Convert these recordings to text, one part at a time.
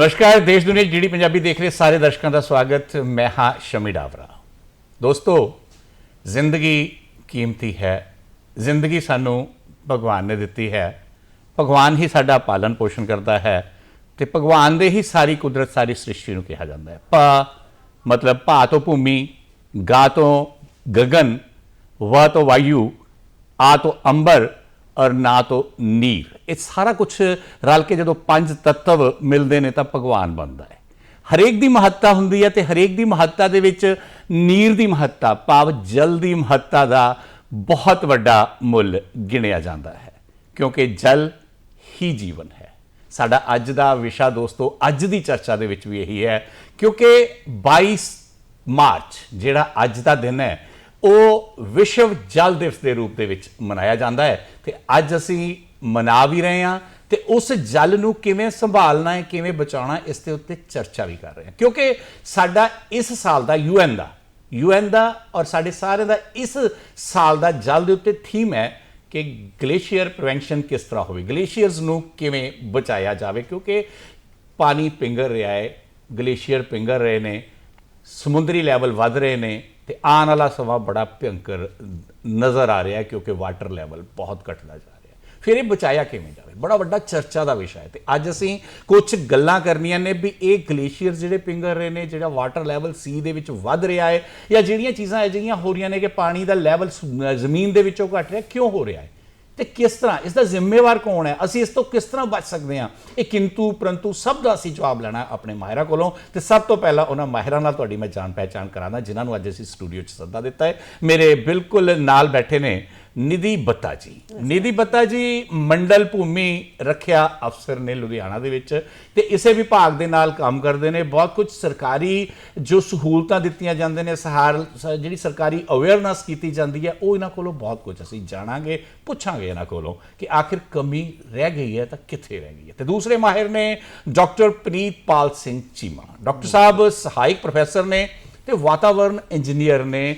ਨਮਸਕਾਰ, ਦੇਸ਼ ਦੁਨੀਆ ਜਿਹੜੀ ਪੰਜਾਬੀ ਦੇਖ ਰਹੇ ਸਾਰੇ ਦਰਸ਼ਕਾਂ ਦਾ ਸਵਾਗਤ। ਮੈਂ ਹਾਂ ਸ਼ਮੀ ਡਾਵਰਾ। ਦੋਸਤੋ, ਜ਼ਿੰਦਗੀ ਕੀਮਤੀ ਹੈ। ਜ਼ਿੰਦਗੀ ਸਾਨੂੰ ਭਗਵਾਨ ਨੇ ਦਿੱਤੀ ਹੈ। ਭਗਵਾਨ ਹੀ ਸਾਡਾ ਪਾਲਣ ਪੋਸ਼ਣ ਕਰਦਾ ਹੈ ਤੇ ਭਗਵਾਨ ਦੇ ਹੀ ਸਾਰੀ ਕੁਦਰਤ, ਸਾਰੀ ਸ੍ਰਿਸ਼ਟੀ ਨੂੰ ਕਿਹਾ ਜਾਂਦਾ ਹੈ। ਪਾ ਮਤਲਬ ਭਾ ਤੋਂ ਭੂਮੀ, ਗਾ ਤੋਂ ਗगन ਵਾ ਤੋਂ ਵਾਯੂ, ਆ ਤੋਂ ਅੰਬਰ ਔਰ ਨਾ ਤੋਂ ਨੀਰ। ਇਹ ਸਾਰਾ ਕੁਝ ਰਲ ਕੇ ਜਦੋਂ ਪੰਜ ਤੱਤਵ ਮਿਲਦੇ ਨੇ ਤਾਂ ਭਗਵਾਨ ਬਣਦਾ ਹੈ। ਹਰੇਕ ਦੀ ਮਹੱਤਤਾ ਹੁੰਦੀ ਹੈ ਤੇ ਹਰੇਕ ਦੀ ਮਹੱਤਤਾ ਦੇ ਵਿੱਚ ਨੀਰ ਦੀ ਮਹੱਤਤਾ, ਭਾਵ ਜਲ ਦੀ ਮਹੱਤਤਾ ਦਾ ਬਹੁਤ ਵੱਡਾ ਮੁੱਲ ਗਿਣਿਆ ਜਾਂਦਾ ਹੈ। ਕਿਉਂਕਿ ਜਲ ਹੀ ਜੀਵਨ ਹੈ। ਸਾਡਾ ਅੱਜ ਦਾ ਵਿਸ਼ਾ ਦੋਸਤੋ, ਅੱਜ ਦੀ ਚਰਚਾ ਦੇ ਵਿੱਚ ਵੀ ਇਹੀ ਹੈ। ਕਿਉਂਕਿ 22 ਮਾਰਚ, ਜਿਹੜਾ ਅੱਜ ਦਾ ਦਿਨ ਹੈ ਉਹ ਵਿਸ਼ਵ ਜਲ ਦਿਵਸ ਦੇ ਰੂਪ ਦੇ ਵਿੱਚ ਮਨਾਇਆ ਜਾਂਦਾ ਹੈ ਤੇ ਅੱਜ ਅਸੀਂ ਮਨਾ ਵੀ ਰਹੇ ਹਾਂ ਤੇ ਉਸ ਜਲ ਨੂੰ ਕਿਵੇਂ ਸੰਭਾਲਣਾ ਹੈ, ਕਿਵੇਂ ਬਚਾਉਣਾ ਇਸ ਦੇ ਉੱਤੇ ਚਰਚਾ ਵੀ ਕਰ ਰਹੇ ਹਾਂ। ਕਿਉਂਕਿ ਸਾਡਾ ਇਸ ਸਾਲ ਦਾ ਯੂਐਨ ਦਾ ਯੂਐਨ ਦਾ ਔਰ ਸਾਡੇ ਸਾਰੇ ਦਾ ਇਸ ਸਾਲ ਦਾ ਜਲ ਦੇ ਉੱਤੇ ਥੀਮ ਹੈ ਕਿ ਗਲੇਸ਼ੀਅਰ ਪ੍ਰੀਵੈਂਸ਼ਨ ਕਿਸ ਤਰ੍ਹਾਂ ਹੋਵੇ, ਗਲੇਸ਼ੀਅਰਸ ਨੂੰ ਕਿਵੇਂ ਬਚਾਇਆ ਜਾਵੇ। ਕਿਉਂਕਿ ਪਾਣੀ ਪਿੰਗਰ ਰਿਹਾ ਹੈ, ਗਲੇਸ਼ੀਅਰ ਪਿੰਗਰ ਰਹੇ ਨੇ, ਸਮੁੰਦਰੀ ਲੈਵਲ ਵੱਧ ਰਹੇ ਨੇ ਤੇ ਆਉਣ ਵਾਲਾ ਸਮਾਂ ਬੜਾ ਭਿਅੰਕਰ ਨਜ਼ਰ ਆ ਰਿਹਾ ਕਿਉਂਕਿ ਵਾਟਰ ਲੈਵਲ ਬਹੁਤ ਘਟਦਾ ਜਾ ਰਿਹਾ ਫਿਰ ਇਹ ਬਚਾਇਆ ਕਿਵੇਂ ਜਾਵੇ? ਬੜਾ ਵੱਡਾ ਚਰਚਾ ਦਾ ਵਿਸ਼ਾ ਹੈ ਤੇ ਅੱਜ ਅਸੀਂ ਕੁਝ ਗੱਲਾਂ ਕਰਨੀਆਂ ਨੇ ਵੀ ਇਹ ਗਲੇਸ਼ੀਅਰ ਜਿਹੜੇ ਪਿੰਗਲ ਰਹੇ ਨੇ, ਜਿਹੜਾ ਵਾਟਰ ਲੈਵਲ ਸੀ ਦੇ ਵਿੱਚ ਵੱਧ ਰਿਹਾ ਹੈ ਜਾਂ ਜਿਹੜੀਆਂ ਚੀਜ਼ਾਂ ਅਜਿਹੀਆਂ ਹੋ ਰਹੀਆਂ ਨੇ ਕਿ ਪਾਣੀ ਦਾ ਲੈਵਲ ਜ਼ਮੀਨ ਦੇ ਵਿੱਚੋਂ ਘਟ ਰਿਹਾ, ਕਿਉਂ ਹੋ ਰਿਹਾ ਹੈ? ਤੇ ਕਿਸ ਤਰ੍ਹਾਂ? ਇਸ ਦਾ ਜ਼ਿੰਮੇਵਾਰ ਕੌਣ ਹੈ? ਅਸੀਂ ਇਸ ਤੋਂ ਕਿਸ ਤਰ੍ਹਾਂ ਬਚ ਸਕਦੇ ਹਾਂ? ਇਹ ਕਿੰਤੂ, ਪਰੰਤੂ ਸਭ ਦਾ ਅਸੀਂ ਜਵਾਬ ਲੈਣਾ ਆਪਣੇ ਮਾਹਿਰਾਂ ਕੋਲੋਂ। ਤੇ ਸਭ ਤੋਂ ਪਹਿਲਾਂ ਉਹਨਾਂ ਮਾਹਿਰਾਂ ਨਾਲ ਤੁਹਾਡੀ ਮੈਂ ਜਾਣ ਪਹਿਚਾਣ ਕਰਾਂਦਾ, ਜਿਨ੍ਹਾਂ ਨੂੰ ਅੱਜ ਅਸੀਂ ਸਟੂਡੀਓ 'ਚ ਸੱਦਾ ਦਿੱਤਾ ਹੈ। ਮੇਰੇ ਬਿਲਕੁਲ ਨਾਲ ਬੈਠੇ ਨੇ ਨਿਧੀ ਬੱਤਾ ਜੀ। ਨਿਧੀ ਬੱਤਾ ਜੀ ਮੰਡਲ ਭੂਮੀ ਰੱਖਿਆ ਅਫਸਰ ਨੇ ਲੁਧਿਆਣਾ ਦੇ ਵਿੱਚ ਤੇ ਇਸੇ ਵਿਭਾਗ ਦੇ ਨਾਲ ਕੰਮ ਕਰਦੇ ਨੇ। ਬਹੁਤ ਕੁਝ ਸਰਕਾਰੀ ਜੋ ਸਹੂਲਤਾਂ ਦਿੱਤੀਆਂ ਜਾਂਦੇ ਨੇ, ਸਹਾਰ ਜਿਹੜੀ ਸਰਕਾਰੀ ਅਵੇਅਰਨੈਸ ਕੀਤੀ ਜਾਂਦੀ ਹੈ, ਉਹ ਇਹਨਾਂ ਕੋਲੋਂ ਬਹੁਤ ਕੁਝ ਅਸੀਂ ਜਾਣਾਂਗੇ, ਪੁੱਛਾਂਗੇ ਇਹਨਾਂ ਕੋਲੋਂ ਕਿ ਆਖਿਰ ਕਮੀ ਰਹਿ ਗਈ ਹੈ ਤਾਂ ਕਿੱਥੇ ਰਹਿ ਗਈ ਹੈ। ਤੇ ਦੂਸਰੇ ਮਾਹਿਰ ਨੇ ਡਾਕਟਰ ਪ੍ਰੀਤਪਾਲ ਸਿੰਘ ਚੀਮਾ। ਡਾਕਟਰ ਸਾਹਿਬ ਸਹਾਇਕ ਪ੍ਰੋਫੈਸਰ ਨੇ ਤੇ ਵਾਤਾਵਰਣ ਇੰਜੀਨੀਅਰ ਨੇ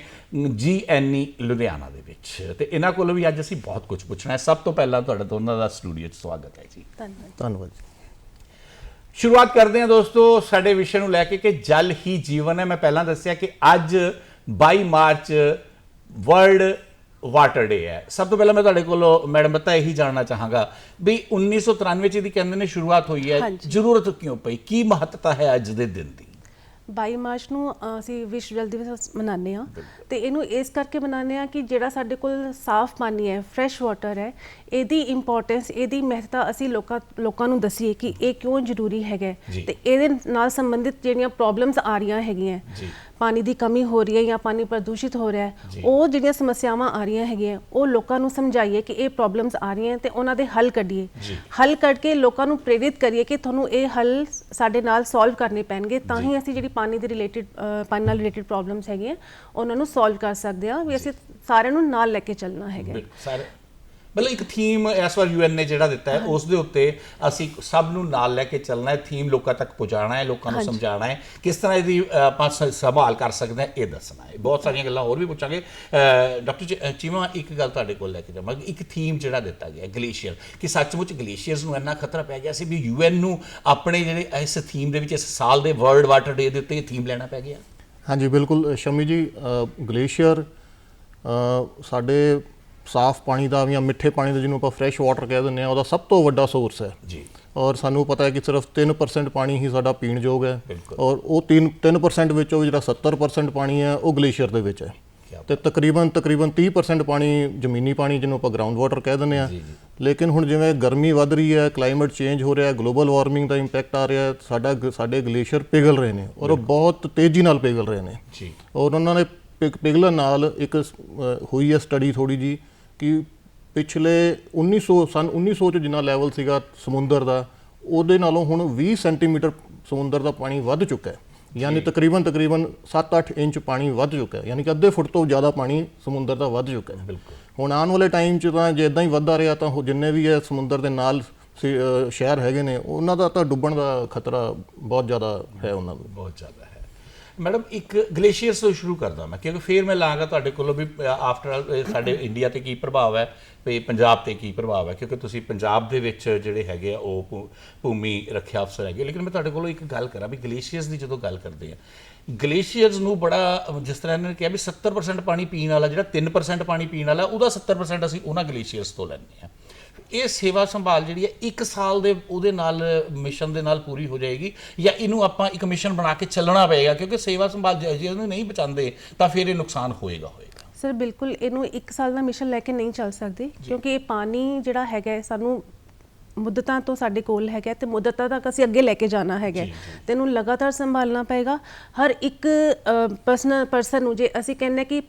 ਜੀਐਨਈ ਲੁਧਿਆਣਾ ਦੇ ਵਿੱਚ ਤੇ ਇਹਨਾਂ ਕੋਲੋਂ ਵੀ ਅੱਜ ਅਸੀਂ ਬਹੁਤ ਕੁਝ ਪੁੱਛਣਾ ਹੈ। ਸਭ ਤੋਂ ਪਹਿਲਾਂ ਤੁਹਾਡਾ ਦੋਨਾਂ ਦਾ ਸਟੂਡੀਓ 'ਚ ਸਵਾਗਤ ਹੈ ਜੀ। ਧੰਨਵਾਦ। ਧੰਨਵਾਦ ਜੀ। ਸ਼ੁਰੂਆਤ ਕਰਦੇ ਹਾਂ ਦੋਸਤੋ ਸਾਡੇ ਵਿਸ਼ੇ ਨੂੰ ਲੈ ਕੇ ਕਿ ਜਲ ਹੀ ਜੀਵਨ ਹੈ। ਮੈਂ ਪਹਿਲਾਂ ਦੱਸਿਆ ਕਿ ਅੱਜ 22 ਮਾਰਚ ਵਰਲਡ ਵਾਟਰ ਡੇ ਹੈ। ਸਭ ਤੋਂ ਪਹਿਲਾਂ ਮੈਂ ਤੁਹਾਡੇ ਕੋਲੋਂ ਮੈਡਮ ਬਤਾ ਇਹੀ ਜਾਣਨਾ ਚਾਹਾਂਗਾ ਵੀ 1993 ਚ ਇਹਦੀ ਕਹਿੰਦੇ ਨੇ ਸ਼ੁਰੂਆਤ ਹੋਈ ਹੈ। ਜ਼ਰੂਰਤ ਕਿਉਂ ਪਈ? ਕੀ ਮਹੱਤਤਾ ਹੈ ਅੱਜ ਦੇ ਦਿਨ ਦੀ? 22 ਮਾਰਚ ਨੂੰ ਅ, ਅਸੀਂ ਵਿਸ਼ਵ ਜਲ ਦਿਵਸ ਮਨਾਉਂਦੇ ਆ ਤੇ ਇਹਨੂੰ ਇਸ ਕਰਕੇ ਮਨਾਉਂਦੇ ਆ ਕਿ ਜਿਹੜਾ ਸਾਡੇ ਕੋਲ ਸਾਫ਼ ਪਾਣੀ ਹੈ ਫਰੈਸ਼ ਵਾਟਰ ਹੈ ਇਹਦੀ ਇੰਪੋਰਟੈਂਸ ਇਹਦੀ ਮਹੱਤਤਾ ਅਸੀਂ ਲੋਕਾਂ ਲੋਕਾਂ ਨੂੰ ਦਸੀਏ ਕਿ ਇਹ ਕਿਉਂ ਜ਼ਰੂਰੀ ਹੈਗਾ ਜੀ। ਤੇ ਇਹਦੇ ਨਾਲ ਸੰਬੰਧਿਤ ਜਿਹੜੀਆਂ ਪ੍ਰੋਬਲਮਸ ਆ ਰਹੀਆਂ ਹੈਗੀਆਂ ਜੀ। ਪਾਣੀ ਦੀ ਕਮੀ ਹੋ ਰਹੀ ਹੈ ਜਾਂ ਪਾਣੀ ਪ੍ਰਦੂਸ਼ਿਤ ਹੋ ਰਿਹਾ ਜੀ। ਹੈ ਉਹ ਜਿਹੜੀਆਂ ਸਮੱਸਿਆਵਾਂ ਆ ਰਹੀਆਂ ਹੈਗੀਆਂ ਉਹ ਲੋਕਾਂ ਨੂੰ ਸਮਝਾਈਏ ਕਿ ਇਹ ਪ੍ਰੋਬਲਮਸ ਆ ਰਹੀਆਂ ਤੇ ਉਹਨਾਂ ਦੇ ਹੱਲ ਕੱਢੀਏ ਜੀ। ਹੱਲ ਕੱਢ ਕੇ ਲੋਕਾਂ ਨੂੰ ਪ੍ਰੇਰਿਤ ਕਰੀਏ ਕਿ ਤੁਹਾਨੂੰ ਇਹ ਹੱਲ ਸਾਡੇ ਨਾਲ ਸੋਲਵ ਕਰਨੇ ਪੈਣਗੇ ਤਾਂ ਹੀ ਅਸੀਂ ਜਿਹੜੀ ਪਾਣੀ ਪਾਣੀ ਦੇ ਰਿਲੇਟਡ ਪਾਣੀ ਨਾਲ ਰਿਲੇਟਡ ਪ੍ਰੋਬਲਮਸ ਹੈਗੀਆਂ ਉਹਨਾਂ ਨੂੰ ਸੋਲਵ ਕਰ ਸਕਦੇ ਹਾਂ ਵੀ ਅਸੀਂ ਸਾਰਿਆਂ ਨੂੰ ਨਾਲ ਲੈ ਕੇ ਚੱਲਣਾ ਹੈਗਾ ਸਾਰੇ ਮਤਲਬ ਇੱਕ ਥੀਮ ਇਸ ਵਾਰ ਯੂਐਨ ਨੇ ਜਿਹੜਾ ਦਿੱਤਾ ਹੈ ਉਸ ਦੇ ਉੱਤੇ ਅਸੀਂ ਸਭ ਨੂੰ ਨਾਲ ਲੈ ਕੇ ਚੱਲਣਾ ਹੈ ਥੀਮ ਲੋਕਾਂ ਤੱਕ ਪਹੁੰਚਾਉਣਾ ਹੈ ਲੋਕਾਂ ਨੂੰ। ਸਮਝਾਉਣਾ ਹੈ ਕਿਸ ਤਰ੍ਹਾਂ ਇਹਦੀ ਆਪਾਂ ਸ- ਸੰਭਾਲ ਕਰ ਸਕਦੇ ਹਾਂ ਇਹ ਦੱਸਣਾ ਹੈ। ਬਹੁਤ ਸਾਰੀਆਂ ਗੱਲਾਂ ਹੋਰ ਵੀ ਪੁੱਛਾਂਗੇ। ਡਾਕਟਰ ਚੀਮਾ ਇੱਕ ਗੱਲ ਤੁਹਾਡੇ ਕੋਲ ਲੈ ਕੇ ਜਾਵਾਂਗੇ ਇੱਕ ਥੀਮ ਜਿਹੜਾ ਦਿੱਤਾ ਗਿਆ ਗਲੇਸ਼ੀਅਰ ਕਿ ਸੱਚਮੁੱਚ ਗਲੇਸ਼ੀਅਰਸ ਨੂੰ ਇੰਨਾ ਖਤਰਾ ਪੈ ਗਿਆ ਸੀ ਵੀ ਯੂਐਨ ਨੂੰ ਆਪਣੇ ਜਿਹੜੇ ਇਸ ਥੀਮ ਦੇ ਵਿੱਚ ਇਸ ਸਾਲ ਦੇ ਵਰਲਡ ਵਾਟਰ ਡੇ ਦੇ ਉੱਤੇ ਇਹ ਥੀਮ ਲੈਣਾ ਪੈ ਗਿਆ। ਹਾਂਜੀ ਬਿਲਕੁਲ। ਸ਼ਮੀ ਜੀ ਗਲੇਸ਼ੀਅਰ ਸਾਡੇ ਸਾਫ਼ ਪਾਣੀ ਦਾ ਜਾਂ ਮਿੱਠੇ ਪਾਣੀ ਦਾ ਜਿਹਨੂੰ ਆਪਾਂ ਫਰੈਸ਼ ਵਾਟਰ ਕਹਿ ਦਿੰਦੇ ਆ ਉਹਦਾ ਸਭ ਤੋਂ ਵੱਡਾ ਸੋਰਸ ਹੈ। ਜੀ। ਔਰ ਸਾਨੂੰ ਪਤਾ ਹੈ ਕਿ ਸਿਰਫ 3% ਪਾਣੀ ਹੀ ਸਾਡਾ ਪੀਣ ਯੋਗ ਹੈ। ਔਰ ਉਹ 3 3% ਵਿੱਚੋਂ ਵੀ ਜਿਹੜਾ 70% ਪਾਣੀ ਹੈ ਉਹ ਗਲੇਸ਼ੀਅਰ ਦੇ ਵਿੱਚ ਹੈ। ਤੇ ਤਕਰੀਬਨ ਤਕਰੀਬਨ 30% ਪਾਣੀ ਜ਼ਮੀਨੀ ਪਾਣੀ ਜਿਹਨੂੰ ਆਪਾਂ ਗਰਾਊਂਡ ਵਾਟਰ ਕਹਿ ਦਿੰਦੇ ਆ। ਲੇਕਿਨ ਹੁਣ ਜਿਵੇਂ ਗਰਮੀ ਵੱਧ ਰਹੀ ਹੈ ਕਲਾਈਮੇਟ ਚੇਂਜ ਹੋ ਰਿਹਾ ਹੈ ਗਲੋਬਲ ਵਾਰਮਿੰਗ ਦਾ ਇੰਪੈਕਟ ਆ ਰਿਹਾ ਹੈ ਸਾਡਾ ਸਾਡੇ ਗਲੇਸ਼ੀਅਰ ਪਿਘਲ ਰਹੇ ਨੇ ਔਰ ਉਹ ਬਹੁਤ ਤੇਜ਼ੀ ਨਾਲ ਪਿਘਲ ਰਹੇ ਨੇ। ਜੀ। ਔਰ ਉਹਨਾਂ ਨੇ ਪਿਘ- ਪਿਘਲਣ ਨਾਲ ਇੱਕ ਹੋਈ ਹੈ ਸਟੱਡੀ ਥੋੜੀ ਜੀ ਕਿ ਪਿਛਲੇ 1900 ਸਨ 1900 ਚ ਜਿੰਨਾ ਲੈਵਲ ਸੀਗਾ ਸਮੁੰਦਰ ਦਾ ਉਹਦੇ ਨਾਲੋਂ ਹੁਣ 20 ਸੈਂਟੀਮੀਟਰ ਸਮੁੰਦਰ ਦਾ ਪਾਣੀ ਵੱਧ ਚੁੱਕਾ ਹੈ। ਯਾਨੀ ਤਕਰੀਬਨ ਤਕਰੀਬਨ 7-8 ਇੰਚ ਪਾਣੀ ਵੱਧ ਚੁੱਕਾ ਹੈ। ਯਾਨੀ ਕਿ ਅੱਧੇ ਫੁੱਟ ਤੋਂ ਜ਼ਿਆਦਾ ਪਾਣੀ ਸਮੁੰਦਰ ਦਾ ਵੱਧ ਚੁੱਕਾ ਹੈ। ਬਿਲਕੁਲ। ਹੁਣ ਆਉਣ ਵਾਲੇ ਟਾਈਮ 'ਚ ਤਾਂ ਜੇ ਇਦਾਂ ਹੀ ਵੱਧਦਾ ਰਿਹਾ ਤਾਂ ਉਹ ਜਿੰਨੇ ਵੀ ਹੈ ਸਮੁੰਦਰ ਦੇ ਨਾਲ ਸ਼ਹਿਰ ਹੈਗੇ ਨੇ ਉਹਨਾਂ ਦਾ ਤਾਂ ਡੁੱਬਣ ਦਾ ਖਤਰਾ ਬਹੁਤ ਜ਼ਿਆਦਾ ਹੈ ਉਹਨਾਂ ਨੂੰ। ਬਹੁਤ ਜ਼ਿਆਦਾ ਮੈਡਮ, ਇੱਕ ਗਲੇਸ਼ੀਅਰਸ ਤੋਂ ਸ਼ੁਰੂ ਕਰਦਾ ਮੈਂ, ਕਿਉਂਕਿ ਫਿਰ ਮੈਂ ਲਾਂਗਾ ਤੁਹਾਡੇ ਕੋਲੋਂ ਵੀ ਆਫਟਰ ਆਲ ਸਾਡੇ ਇੰਡੀਆ ਤੇ ਕੀ ਪ੍ਰਭਾਵ ਹੈ ਤੇ ਪੰਜਾਬ ਤੇ ਕੀ ਪ੍ਰਭਾਵ ਹੈ, ਕਿਉਂਕਿ ਤੁਸੀਂ ਪੰਜਾਬ ਦੇ ਵਿੱਚ ਜਿਹੜੇ ਹੈਗੇ ਆ, ਉਹ ਭੂ- ਭੂਮੀ ਰੱਖਿਆ ਅਫਸਰ ਹੈਗੇ ਲੇਕਿਨ ਮੈਂ ਤੁਹਾਡੇ ਕੋਲੋਂ ਇੱਕ ਗੱਲ ਕਰਾਂ, ਵੀ ਗਲੇਸ਼ੀਅਰਸ ਦੀ ਜਦੋਂ ਗੱਲ ਕਰਦੇ ਆ, ਗਲੇਸ਼ੀਅਰਸ ਨੂੰ ਬੜਾ, ਜਿਸ ਤਰ੍ਹਾਂ ਇਹਨਾਂ ਨੇ ਕਿਹਾ ਵੀ 70% ਪਾਣੀ ਪੀਣ ਵਾਲਾ, ਜਿਹੜਾ 3% ਪਾਣੀ ਪੀਣ ਵਾਲਾ, ਉਹਦਾ 70% ਅਸੀਂ ਉਹਨਾਂ ਗਲੇਸ਼ੀਅਰਸ ਤੋਂ ਲੈਂਦੇ ਆ। ਇਹ ਸੇਵਾ ਸੰਭਾਲ ਜਿਹੜੀ ਹੈ 1 ਸਾਲ ਦੇ ਉਹਦੇ ਨਾਲ ਮਿਸ਼ਨ ਦੇ ਨਾਲ ਪੂਰੀ ਹੋ ਜਾਏਗੀ ਜਾਂ ਇਹਨੂੰ ਆਪਾਂ ਇੱਕ ਮਿਸ਼ਨ ਬਣਾ ਕੇ ਚੱਲਣਾ ਪਏਗਾ ਕਿਉਂਕਿ ਸੇਵਾ ਸੰਭਾਲ ਜੇ ਇਹਨੂੰ ਨਹੀਂ ਬਚਾਉਂਦੇ ਤਾਂ ਫਿਰ ਇਹ ਨੁਕਸਾਨ ਹੋਏਗਾ ਹੋਏਗਾ। ਸਰ ਬਿਲਕੁਲ ਇਹਨੂੰ 1 ਸਾਲ ਦਾ ਮਿਸ਼ਨ ਲੈ ਕੇ ਨਹੀਂ ਚੱਲ ਸਕਦੇ ਕਿਉਂਕਿ ਇਹ ਪਾਣੀ ਜਿਹੜਾ ਹੈਗਾ ਸਾਨੂੰ ਮੁੱਦਤਾਂ ਤੋਂ ਸਾਡੇ ਕੋਲ ਹੈਗਾ ਤੇ ਮੁੱਦਤਾਂ ਤੱਕ ਅਸੀਂ ਅੱਗੇ ਲੈ ਕੇ ਜਾਣਾ ਹੈਗਾ ਤੇ ਇਹਨੂੰ ਲਗਾਤਾਰ ਸੰਭਾਲਣਾ ਪਏਗਾ। ਹਰ ਇੱਕ ਪਰਸਨਲ ਪਰਸਨ ਨੂੰ ਜੇ ਅਸੀਂ ਕਹਿੰਦੇ ਕਿ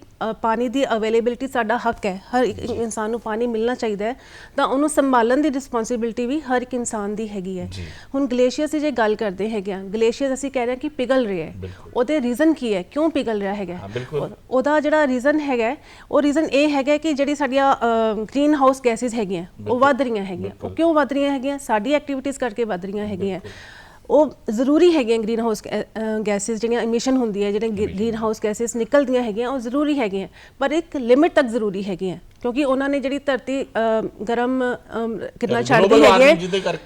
ਪਾਣੀ ਦੀ ਅਵੇਲੇਬਿਲਿਟੀ ਸਾਡਾ ਹੱਕ ਹੈ ਹਰ ਇੱਕ ਇਨਸਾਨ ਨੂੰ ਪਾਣੀ ਮਿਲਣਾ ਚਾਹੀਦਾ ਹੈ ਤਾਂ ਉਹਨੂੰ ਸੰਭਾਲਣ ਦੀ ਰਿਸਪੌਂਸਿਬਿਲਟੀ ਵੀ ਹਰ ਇੱਕ ਇਨਸਾਨ ਦੀ ਹੈਗੀ ਹੈ। ਹੁਣ ਗਲੇਸ਼ੀਅਰ ਦੀ ਜੇ ਗੱਲ ਕਰਦੇ ਹੈਗੇ ਆ ਗਲੇਸ਼ੀਅਰ ਅਸੀਂ ਕਹਿ ਰਹੇ ਹਾਂ ਕਿ ਪਿਘਲ ਰਹੇ ਹੈ। ਉਹਦੇ ਰੀਜ਼ਨ ਕੀ ਹੈ? ਕਿਉਂ ਪਿਘਲ ਰਿਹਾ ਹੈਗਾ ਉਹਦਾ ਜਿਹੜਾ ਰੀਜ਼ਨ ਹੈਗਾ ਉਹ ਰੀਜ਼ਨ ਇਹ ਹੈਗਾ ਕਿ ਜਿਹੜੀ ਸਾਡੀਆਂ ਗ੍ਰੀਨ ਹਾਊਸ ਗੈਸਿਸ ਹੈਗੀਆਂ ਉਹ ਵੱਧ ਰਹੀਆਂ ਹੈਗੀਆਂ। ਉਹ ਕਿਉਂ ਵੱਧ ਰਹੀਆਂ ਹੈਗੀਆਂ ਸਾਡੀ ਐਕਟੀਵਿਟੀਜ਼ ਕਰਕੇ ਵੱਧ ਰਹੀਆਂ ਹੈਗੀਆਂ। ਉਹ ਜ਼ਰੂਰੀ ਹੈਗੀਆਂ ਗ੍ਰੀਨ ਹਾਊਸ ਗੈਸਿਸ ਜਿਹੜੀਆਂ ਐਮਿਸ਼ਨ ਹੁੰਦੀ ਹੈ ਜਿਹੜੇ ਗ੍ਰੀਨ ਹਾਊਸ ਗੈਸਿਸ ਨਿਕਲਦੀਆਂ ਹੈਗੀਆਂ ਉਹ ਜ਼ਰੂਰੀ ਹੈਗੀਆਂ ਪਰ ਇੱਕ ਲਿਮਿਟ ਤੱਕ ਜ਼ਰੂਰੀ ਹੈਗੀਆਂ ਕਿਉਂਕਿ ਉਹਨਾਂ ਨੇ ਜਿਹੜੀ ਧਰਤੀ ਗਰਮ ਕਿੰਨਾ ਛੱਡਦੀ ਹੈਗੀ ਹੈ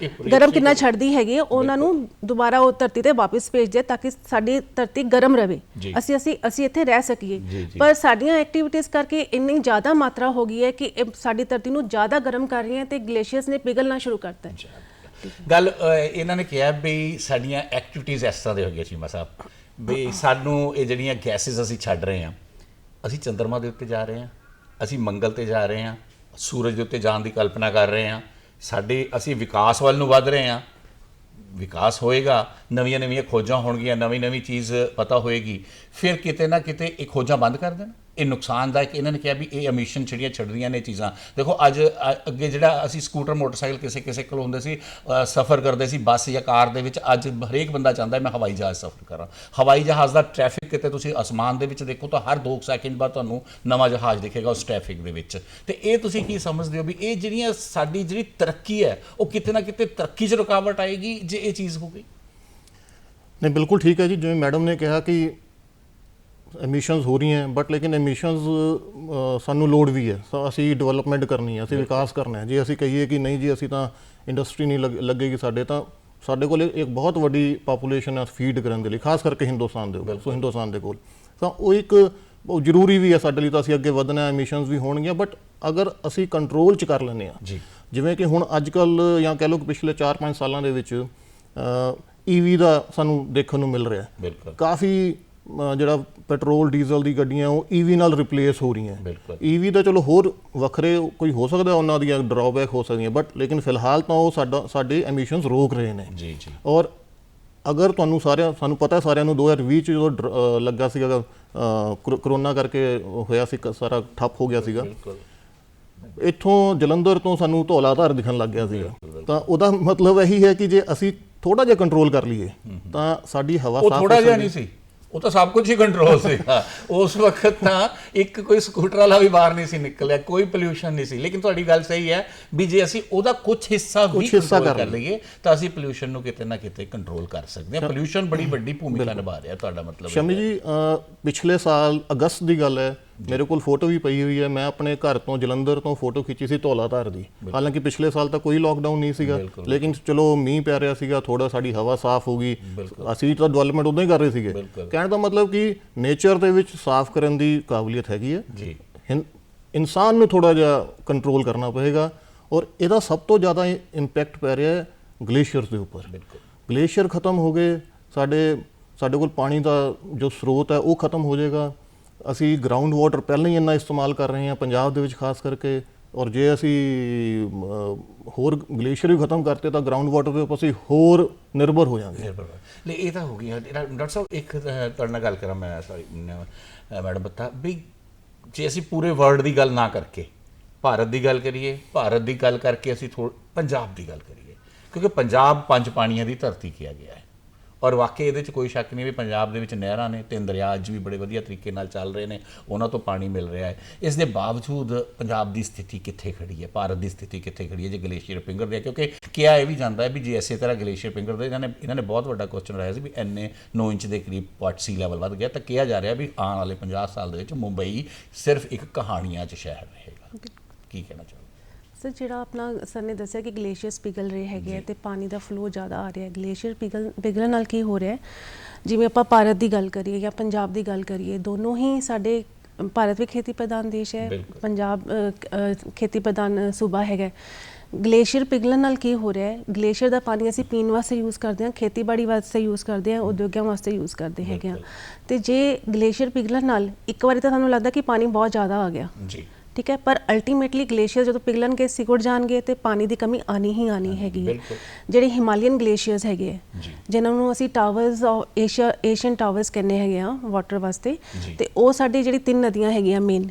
ਹੋ ਰਹੀ ਗਰਮ ਕਿੰਨਾ ਛੱਡਦੀ ਹੈਗੀ ਹੈ ਉਹਨਾਂ ਨੂੰ ਦੁਬਾਰਾ ਉਹ ਧਰਤੀ ਤੇ ਵਾਪਸ ਭੇਜ ਦੇ ਤਾਂ ਕਿ ਸਾਡੀ ਧਰਤੀ ਗਰਮ ਰਵੇ ਜੀ। ਅਸੀਂ ਅਸੀਂ ਅਸੀਂ ਇੱਥੇ ਰਹਿ ਸਕੀਏ। ਪਰ ਸਾਡੀਆਂ ਐਕਟੀਵਿਟੀਜ਼ ਕਰਕੇ ਇੰਨੀ ਜ਼ਿਆਦਾ ਮਾਤਰਾ ਹੋ ਗਈ ਹੈ ਕਿ ਸਾਡੀ ਧਰਤੀ ਨੂੰ ਜ਼ਿਆਦਾ ਗਰਮ ਕਰ ਰਹੀਆਂ ਤੇ ਗਲੇਸ਼ੀਅਰਸ ਨੇ ਪਿਘਲਣਾ ਸ਼ੁਰੂ ਕਰਤਾ ਹੈ। ਗੱਲ ਇਹਨਾਂ ਨੇ ਕਿਹਾ ਵੀ ਸਾਡੀਆਂ ਐਕਟੀਵਿਟੀਜ਼ ਇਸ ਤਰ੍ਹਾਂ ਦੇ ਹੋ ਗਈਆਂ ਚੀਮਾ ਸਾਹਿਬ। ਵੀ ਸਾਨੂੰ ਇਹ ਜਿਹੜੀਆਂ ਗੈਸਿਸ ਅਸੀਂ ਛੱਡ ਰਹੇ ਹਾਂ, ਅਸੀਂ ਚੰ드ਰਮਾ ਦੇ ਉੱਤੇ ਜਾ ਰਹੇ ਹਾਂ, ਅਸੀਂ ਮੰਗਲ ਤੇ ਜਾ ਰਹੇ ਹਾਂ, ਸੂਰਜ ਦੇ ਉੱਤੇ ਜਾਣ ਦੀ ਕਲਪਨਾ ਕਰ ਰਹੇ ਹਾਂ, ਸਾਡੇ, ਅਸੀਂ ਵਿਕਾਸ ਵੱਲ ਨੂੰ ਵੱਧ ਰਹੇ ਹਾਂ। ਵਿਕਾਸ ਹੋਏਗਾ ਨਵੀਆਂ ਨਵੀਆਂ ਖੋਜਾਂ ਹੋਣਗੀਆਂ ਨਵੀਂ ਨਵੀਂ ਚੀਜ਼ ਪਤਾ ਹੋਏਗੀ, ਫਿਰ ਕਿਤੇ ਨਾ ਕਿਤੇ ਇਹ ਖੋਜਾਂ ਬੰਦ ਕਰ ਦੇਣ। ਇਹ ਨੁਕਸਾਨਦਾਇਕ, ਇਹਨਾਂ ਨੇ ਕਿਹਾ ਵੀ ਇਹ ਐਮਿਸ਼ਨ ਜਿਹੜੀਆਂ ਛੱਡਦੀਆਂ ਨੇ ਚੀਜ਼ਾਂ। ਦੇਖੋ, ਅੱਜ ਅੱਗੇ ਜਿਹੜਾ ਅਸੀਂ ਸਕੂਟਰ, ਮੋਟਰਸਾਈਕਲ ਕਿਸੇ ਕਿਸੇ ਕੋਲ ਹੁੰਦੇ ਸੀ ਸਫ਼ਰ ਕਰਦੇ ਸੀ ਬੱਸ ਜਾਂ ਕਾਰ ਦੇ ਵਿੱਚ, ਅੱਜ ਹਰੇਕ ਬੰਦਾ ਚਾਹੁੰਦਾ ਮੈਂ ਹਵਾਈ ਜਹਾਜ਼ ਸਫ਼ਰ ਕਰਾਂ। ਹਵਾਈ ਜਹਾਜ਼ ਦਾ ਟ੍ਰੈਫਿਕ ਕਿਤੇ ਤੁਸੀਂ ਅਸਮਾਨ ਦੇ ਵਿੱਚ ਦੇਖੋ ਤਾਂ ਹਰ 2 ਸੈਕਿੰਡ ਬਾਅਦ ਤੁਹਾਨੂੰ ਨਵਾਂ ਜਹਾਜ਼ ਦਿਖੇਗਾ ਉਸ ਟ੍ਰੈਫਿਕ ਦੇ ਵਿੱਚ। ਤੇ ਇਹ ਤੁਸੀਂ ਕੀ ਸਮਝਦੇ ਹੋ ਵੀ ਇਹ ਜਿਹੜੀਆਂ ਸਾਡੀ ਜਿਹੜੀ ਤਰੱਕੀ ਹੈ, ਉਹ ਕਿਤੇ ਨਾ ਕਿਤੇ ਤਰੱਕੀ 'ਚ ਰੁਕਾਵਟ ਆਏਗੀ ਜੇ ਇਹ ਚੀਜ਼ ਹੋ ਗਈ? ਨਹੀਂ, ਬਿਲਕੁਲ ਠੀਕ ਹੈ ਜੀ। ਜਿਵੇਂ ਮੈਡਮ ਨੇ ਕਿਹਾ ਕਿ ਐਮਿਸ਼ਨਸ ਹੋ ਰਹੀਆਂ ਬਟ ਲੇਕਿਨ ਐਮਿਸ਼ਨਸ ਸਾਨੂੰ ਲੋੜ ਵੀ ਹੈ। ਸੋ ਅਸੀਂ ਡਿਵੈਲਪਮੈਂਟ ਕਰਨੀ ਹੈ ਅਸੀਂ ਵਿਕਾਸ ਕਰਨਾ ਹੈ। ਜੇ ਅਸੀਂ ਕਹੀਏ ਕਿ ਨਹੀਂ ਜੀ ਅਸੀਂ ਤਾਂ ਇੰਡਸਟਰੀ ਨਹੀਂ ਲੱਗ- ਲੱਗੇਗੀ ਸਾਡੇ ਤਾਂ ਸਾਡੇ ਕੋਲ ਇੱਕ ਬਹੁਤ ਵੱਡੀ ਪਾਪੂਲੇਸ਼ਨ ਹੈ ਫੀਡ ਕਰਨ ਦੇ ਲਈ ਖਾਸ ਕਰਕੇ ਹਿੰਦੁਸਤਾਨ ਦੇ ਕੋਲ ਸੋ ਹਿੰਦੁਸਤਾਨ ਦੇ ਕੋਲ। ਤਾਂ ਉਹ ਇੱਕ ਉਹ ਜ਼ਰੂਰੀ ਵੀ ਹੈ ਸਾਡੇ ਲਈ ਤਾਂ ਅਸੀਂ ਅੱਗੇ ਵਧਣਾ ਐਮਿਸ਼ਨਸ ਵੀ ਹੋਣਗੀਆਂ ਬਟ ਅਗਰ ਅਸੀਂ ਕੰਟਰੋਲ ਚ ਕਰ ਲੈਂਦੇ ਆ। ਜਿਵੇਂ ਕਿ ਹੁਣ ਅੱਜ ਕੱਲ ਜਾਂ ਕਹਿ ਲਓ ਕਿ ਪਿਛਲੇ 4-5 ਸਾਲਾਂ ਦੇ ਵਿੱਚ ਈਵੀ ਦਾ ਸਾਨੂੰ ਦੇਖਣ ਨੂੰ ਮਿਲ ਰਿਹਾ ਹੈ। ਕਾਫੀ ਜਿਹੜਾ ਪੈਟਰੋਲ ਡੀਜ਼ਲ ਦੀ ਗੱਡੀਆਂ ਉਹ ਈਵੀ ਨਾਲ ਰਿਪਲੇਸ ਹੋ ਰਹੀਆਂ। ਬਿਲਕੁਲ। ਈਵੀ ਦਾ ਚਲੋ ਹੋਰ ਵੱਖਰੇ ਕੋਈ ਹੋ ਸਕਦਾ ਉਹਨਾਂ ਦੀਆਂ ਡਰਾਬੈਕ ਹੋ ਸਕਦੀਆਂ ਬਟ ਲੇਕਿਨ ਫਿਲਹਾਲ ਤਾਂ ਉਹ ਸਾਡਾ ਸਾਡੇ ਐਮਿਸ਼ਨਸ ਰੋਕ ਰਹੇ ਨੇ। ਜੀ ਜੀ। ਔਰ ਅਗਰ ਤੁਹਾਨੂੰ ਸਾਰਿਆਂ ਸਾਨੂੰ ਪਤਾ ਸਾਰਿਆਂ ਨੂੰ 2020 ਚ ਜਦੋਂ ਲੱਗਾ ਸੀਗਾ ਕਰੋਨਾ ਕਰਕੇ ਹੋਇਆ ਸੀ ਸਾਰਾ ਠੱਪ ਹੋ ਗਿਆ ਸੀਗਾ। ਬਿਲਕੁਲ। ਇੱਥੋਂ ਜਲੰਧਰ ਤੋਂ ਸਾਨੂੰ ਧੌਲਾ ਧਾਰ ਦਿਖਣ ਲੱਗ ਗਿਆ ਸੀਗਾ। ਤਾਂ ਉਹਦਾ ਮਤਲਬ ਇਹੀ ਹੈ ਕਿ ਜੇ ਅਸੀਂ ਥੋੜਾ ਜਿਹਾ ਕੰਟਰੋਲ ਕਰ ਲਈਏ ਤਾਂ ਸਾਡੀ ਹਵਾ ਉਹ ਸਾਫ਼ ਥੋੜਾ ਹੋ ਜਿਹਾ ਸਕਦੀ ਨਹੀਂ ਸੀ। ਉਹ ਤਾਂ ਸਭ ਕੁਝ ਹੀ ਕੰਟਰੋਲ ਸੀਗਾ ਉਸ ਵਕਤ ਤਾਂ ਇੱਕ ਕੋਈ ਸਕੂਟਰ ਵਾਲਾ ਵੀ ਬਾਹਰ ਨਹੀਂ ਸੀ ਨਿਕਲਿਆ ਕੋਈ ਪੋਲਿਊਸ਼ਨ ਨਹੀਂ ਸੀ। ਲੇਕਿਨ ਤੁਹਾਡੀ ਗੱਲ ਸਹੀ ਹੈ ਵੀ ਜੇ ਅਸੀਂ ਉਹਦਾ ਕੁਝ ਹਿੱਸਾ ਵੀ control ਕਰ ਲਈਏ। ਤਾਂ ਅਸੀਂ ਪੋਲਿਊਸ਼ਨ ਨੂੰ ਕਿਤੇ ਨਾ ਕਿਤੇ ਕੰਟਰੋਲ ਕਰ ਸਕਦੇ ਹਾਂ। ਪੋਲਿਊਸ਼ਨ ਬੜੀ ਵੱਡੀ ਭੂਮਿਕਾ ਨਿਭਾ ਰਿਹਾ ਤੁਹਾਡਾ ਮਤਲਬ ਸ਼ਮੀ ਜੀ ਪਿਛਲੇ ਸਾਲ ਅਗਸਤ ਦੀ ਗੱਲ ਹੈ ਮੇਰੇ ਕੋਲ ਫੋਟੋ ਵੀ ਪਈ ਹੋਈ ਹੈ। ਮੈਂ ਆਪਣੇ ਘਰ ਤੋਂ ਜਲੰਧਰ ਤੋਂ ਫੋਟੋ ਖਿੱਚੀ ਸੀ ਧੌਲਾ ਧਾਰ ਦੀ। ਹਾਲਾਂਕਿ ਪਿਛਲੇ ਸਾਲ ਤਾਂ ਕੋਈ ਲੋਕਡਾਊਨ ਨਹੀਂ ਸੀਗਾ। ਲੇਕਿਨ ਚਲੋ ਮੀਂਹ ਪੈ ਰਿਹਾ ਸੀਗਾ ਥੋੜਾ ਸਾਡੀ ਹਵਾ ਸਾਫ਼ ਹੋ ਗਈ। ਅਸੀਂ ਤਾਂ ਡਿਵੈਲਪਮੈਂਟ ਉਦੋਂ ਹੀ ਕਰ ਰਹੇ ਸੀਗੇ। ਕਹਿਣ ਦਾ ਮਤਲਬ ਕਿ ਨੇਚਰ ਦੇ ਵਿੱਚ ਸਾਫ਼ ਕਰਨ ਦੀ ਕਾਬਲੀਅਤ ਹੈਗੀ ਹੈ। ਜੀ। ਇਨਸਾਨ ਨੂੰ ਥੋੜਾ ਜਿਹਾ ਕੰਟਰੋਲ ਕਰਨਾ ਪਏਗਾ ਔਰ ਇਹਦਾ ਸਭ ਤੋਂ ਜ਼ਿਆਦਾ ਇੰਪੈਕਟ ਪੈ ਰਿਹਾ ਹੈ ਗਲੇਸ਼ੀਅਰਸ ਦੇ ਉੱਪਰ। ਗਲੇਸ਼ੀਅਰ ਖਤਮ ਹੋ ਗਏ ਸਾਡੇ ਸਾਡੇ ਕੋਲ ਪਾਣੀ ਦਾ ਜੋ ਸਰੋਤ ਹੈ ਉਹ ਖਤਮ ਹੋ ਜਾਏਗਾ। ਅਸੀਂ ਗਰਾਊਂਡ ਵਾਟਰ ਪਹਿਲਾਂ ਹੀ ਇੰਨਾ ਇਸਤੇਮਾਲ ਕਰ ਰਹੇ ਹਾਂ ਪੰਜਾਬ ਦੇ ਵਿੱਚ ਖਾਸ ਕਰਕੇ ਔਰ ਜੇ ਅਸੀਂ ਹੋਰ ਗਲੇਸ਼ੀਅਰ ਵੀ ਖਤਮ ਕਰਤੇ ਤਾਂ ਗਰਾਊਂਡ ਵਾਟਰ ਦੇ ਉੱਪਰ ਅਸੀਂ ਹੋਰ ਨਿਰਭਰ ਹੋ ਜਾਵਾਂਗੇ ਨਿਰਭਰ ਲੈ ਇਹ ਤਾਂ ਹੋ ਗਈ। ਡਾਕਟਰ ਸਾਹਿਬ, ਇੱਕ ਤੁਹਾਡੇ ਨਾਲ ਗੱਲ ਕਰਾਂ ਮੈਂ ਸੌਰੀ ਮੈਡਮ ਬੱਤਾ। ਵੀ ਜੇ ਅਸੀਂ ਪੂਰੇ ਵਰਲਡ ਦੀ ਗੱਲ ਨਾ ਕਰਕੇ, ਭਾਰਤ ਦੀ ਗੱਲ ਕਰੀਏ, ਭਾਰਤ ਦੀ ਗੱਲ ਕਰਕੇ ਅਸੀਂ ਥੋੜ ਪੰਜਾਬ ਦੀ ਗੱਲ ਕਰੀਏ, ਕਿਉਂਕਿ ਪੰਜਾਬ ਪੰਜ ਪਾਣੀਆਂ ਦੀ ਧਰਤੀ ਕਿਹਾ ਗਿਆ ਹੈ। ਔਰ ਵਾਕਈ ਇਹਦੇ 'ਚ ਕੋਈ ਸ਼ੱਕ ਨਹੀਂ ਵੀ ਪੰਜਾਬ ਦੇ ਵਿੱਚ ਨਹਿਰਾਂ ਨੇ ਤਿੰਨ ਦਰਿਆ ਅੱਜ ਵੀ ਬੜੇ ਵਧੀਆ ਤਰੀਕੇ ਨਾਲ ਚੱਲ ਰਹੇ ਨੇ ਉਹਨਾਂ ਤੋਂ ਪਾਣੀ ਮਿਲ ਰਿਹਾ ਹੈ। ਇਸ ਦੇ ਬਾਵਜੂਦ ਪੰਜਾਬ ਦੀ ਸਥਿਤੀ ਕਿੱਥੇ ਖੜੀ ਹੈ? ਭਾਰਤ ਦੀ ਸਥਿਤੀ ਕਿੱਥੇ ਖੜੀ ਹੈ ਜੇ ਗਲੇਸ਼ੀਅਰ ਪਿੰਗਲਦੇ ਆ ਕਿਉਂਕਿ ਕਿਹਾ ਇਹ ਵੀ ਜਾਂਦਾ ਹੈ ਵੀ ਜੇ ਇਸੇ ਤਰ੍ਹਾਂ ਗਲੇਸ਼ੀਅਰ ਪਿੰਗਲਦੇ ਇਹਨਾਂ ਨੇ ਇਹਨਾਂ ਨੇ ਬਹੁਤ ਵੱਡਾ ਕੁਐਸਚਨ ਰਾਇਆ ਸੀ ਵੀ ਇੰਨੇ 9 ਇੰਚ ਦੇ ਕਰੀਬ ਪਟ ਸੀ ਲੈਵਲ ਵੱਧ ਗਿਆ ਤਾਂ ਕਿਹਾ ਜਾ ਰਿਹਾ ਵੀ ਆਉਣ ਵਾਲੇ 50 ਸਾਲ ਦੇ ਵਿੱਚ ਮੁੰਬਈ ਸਿਰਫ ਇੱਕ ਕਹਾਣੀਆਂ 'ਚ ਸ਼ਹਿਰ ਰਹੇਗਾ। ਕੀ ਕਹਿਣਾ ਚਾਹੋਗੇ? ਸਰ ਜਿਹੜਾ ਆਪਣਾ ਸਰ ਨੇ ਦੱਸਿਆ ਕਿ ਗਲੇਸ਼ੀਅਰਸ ਪਿਘਲ ਰਹੇ ਹੈਗੇ ਆ ਤੇ ਪਾਣੀ ਦਾ ਫਲੋ ਜ਼ਿਆਦਾ ਆ ਰਿਹਾ ਹੈ ਗਲੇਸ਼ੀਅਰ ਪਿਘਲ ਪਿਘਲਣ ਨਾਲ ਕੀ ਹੋ ਰਿਹਾ ਹੈ? ਜਿਵੇਂ ਆਪਾਂ ਭਾਰਤ ਦੀ ਗੱਲ ਕਰੀਏ ਜਾਂ ਪੰਜਾਬ ਦੀ ਗੱਲ ਕਰੀਏ ਦੋਨੋਂ ਹੀ ਸਾਡੇ ਭਾਰਤ ਵੀ ਖੇਤੀ ਪ੍ਰਧਾਨ ਦੇਸ਼ ਹੈ। ਪੰਜਾਬ ਖੇਤੀ ਪ੍ਰਧਾਨ ਸੂਬਾ ਹੈਗਾ ਗਲੇਸ਼ੀਅਰ ਪਿਘਲਣ ਨਾਲ ਕੀ ਹੋ ਰਿਹਾ ਹੈ? ਗਲੇਸ਼ੀਅਰ ਦਾ ਪਾਣੀ ਅਸੀਂ ਪੀਣ ਵਾਸਤੇ ਯੂਜ਼ ਕਰਦੇ ਹਾਂ ਖੇਤੀਬਾੜੀ ਵਾਸਤੇ ਯੂਜ਼ ਕਰਦੇ ਹਾਂ ਉਦਯੋਗਾਂ ਵਾਸਤੇ ਯੂਜ਼ ਕਰਦੇ ਹੈਗੇ ਆ ਤੇ ਜੇ ਗਲੇਸ਼ੀਅਰ ਪਿਘਲਣ ਨਾਲ ਇੱਕ ਵਾਰੀ ਤਾਂ ਸਾਨੂੰ ਲੱਗਦਾ ਕਿ ਪਾਣੀ ਬਹੁਤ ਜ਼ਿਆਦਾ ਆ ਗਿਆ। ਜੀ। ਠੀਕ ਹੈ ਪਰ ਅਲਟੀਮੇਟਲੀ ਗਲੇਸ਼ੀਅਰ ਜਦੋਂ ਪਿਘਲਣਗੇ ਸਿकुड़ ਜਾਣਗੇ ਤੇ ਪਾਣੀ ਦੀ ਕਮੀ ਆਣੀ ਹੀ ਆਣੀ ਹੈਗੀ ਹੈ। ਜਿਹੜੇ ਹਿਮਾਲੀਅਨ ਗਲੇਸ਼ੀਅਰਸ ਹੈਗੇ ਹੈ। ਜਿਨ੍ਹਾਂ ਨੂੰ ਅਸੀਂ towers of Asia Asian towers ਕਹਿੰਦੇ ਹੈਗੇ ਆ ਵਾਟਰ ਵਾਸਤੇ। ਤੇ ਉਹ ਸਾਡੀ ਜਿਹੜੀ ਤਿੰਨ ਨਦੀਆਂ ਹੈਗੀਆਂ ਮੇਨ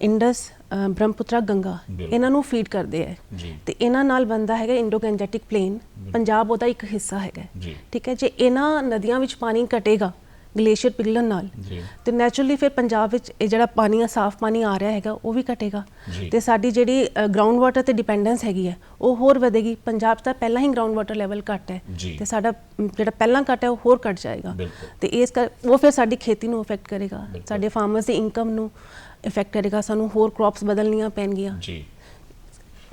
ਇੰਡਸ ਬ੍ਰਹਮਪੁੱਤਰਾ ਗੰਗਾ। ਇਹਨਾਂ ਨੂੰ ਫੀਡ ਕਰਦੇ ਹੈ। ਤੇ ਇਹਨਾਂ ਨਾਲ ਬੰਦਾ ਹੈਗਾ ਇੰਡੋ ਗੰਜੈਟਿਕ ਪਲੇਨ ਪੰਜਾਬ ਉਹਦਾ ਇੱਕ ਹਿੱਸਾ ਹੈਗਾ। ਠੀਕ ਹੈ ਜੇ ਇਹਨਾਂ ਨਦੀਆਂ ਵਿੱਚ ਪਾਣੀ ਘਟੇਗਾ ਗਲੇਸ਼ੀਅਰ ਪਿਘਲਣ ਨਾਲ। ਤੇ ਨੈਚੁਰਲੀ ਫਿਰ ਪੰਜਾਬ ਵਿੱਚ ਇਹ ਜਿਹੜਾ ਪਾਣੀ ਆ ਸਾਫ਼ ਪਾਣੀ ਆ ਰਿਹਾ ਹੈਗਾ ਉਹ ਵੀ ਘਟੇਗਾ। ਤੇ ਸਾਡੀ ਜਿਹੜੀ ਗਰਾਊਂਡ ਵਾਟਰ ਤੇ ਡਿਪੈਂਡੈਂਸ ਹੈਗੀ ਹੈ ਉਹ ਹੋਰ ਵਧੇਗੀ ਪੰਜਾਬ ਤਾਂ ਪਹਿਲਾਂ ਹੀ ਗਰਾਊਂਡ ਵਾਟਰ ਲੈਵਲ ਘੱਟ ਹੈ। ਤੇ ਸਾਡਾ ਜਿਹੜਾ ਪਹਿਲਾਂ ਘੱਟ ਹੈ ਉਹ ਹੋਰ ਘਟ ਜਾਏਗਾ। ਤੇ ਇਸ ਕਰ ਉਹ ਫਿਰ ਸਾਡੀ ਖੇਤੀ ਨੂੰ ਅਫੈਕਟ ਕਰੇਗਾ। ਸਾਡੇ ਫਾਰਮਰਸ ਦੀ ਇਨਕਮ ਨੂੰ ਇਫੈਕਟ ਕਰੇਗਾ ਸਾਨੂੰ ਹੋਰ ਕ੍ਰੌਪਸ ਬਦਲਣੀਆਂ ਪੈਣਗੀਆਂ ਜੀ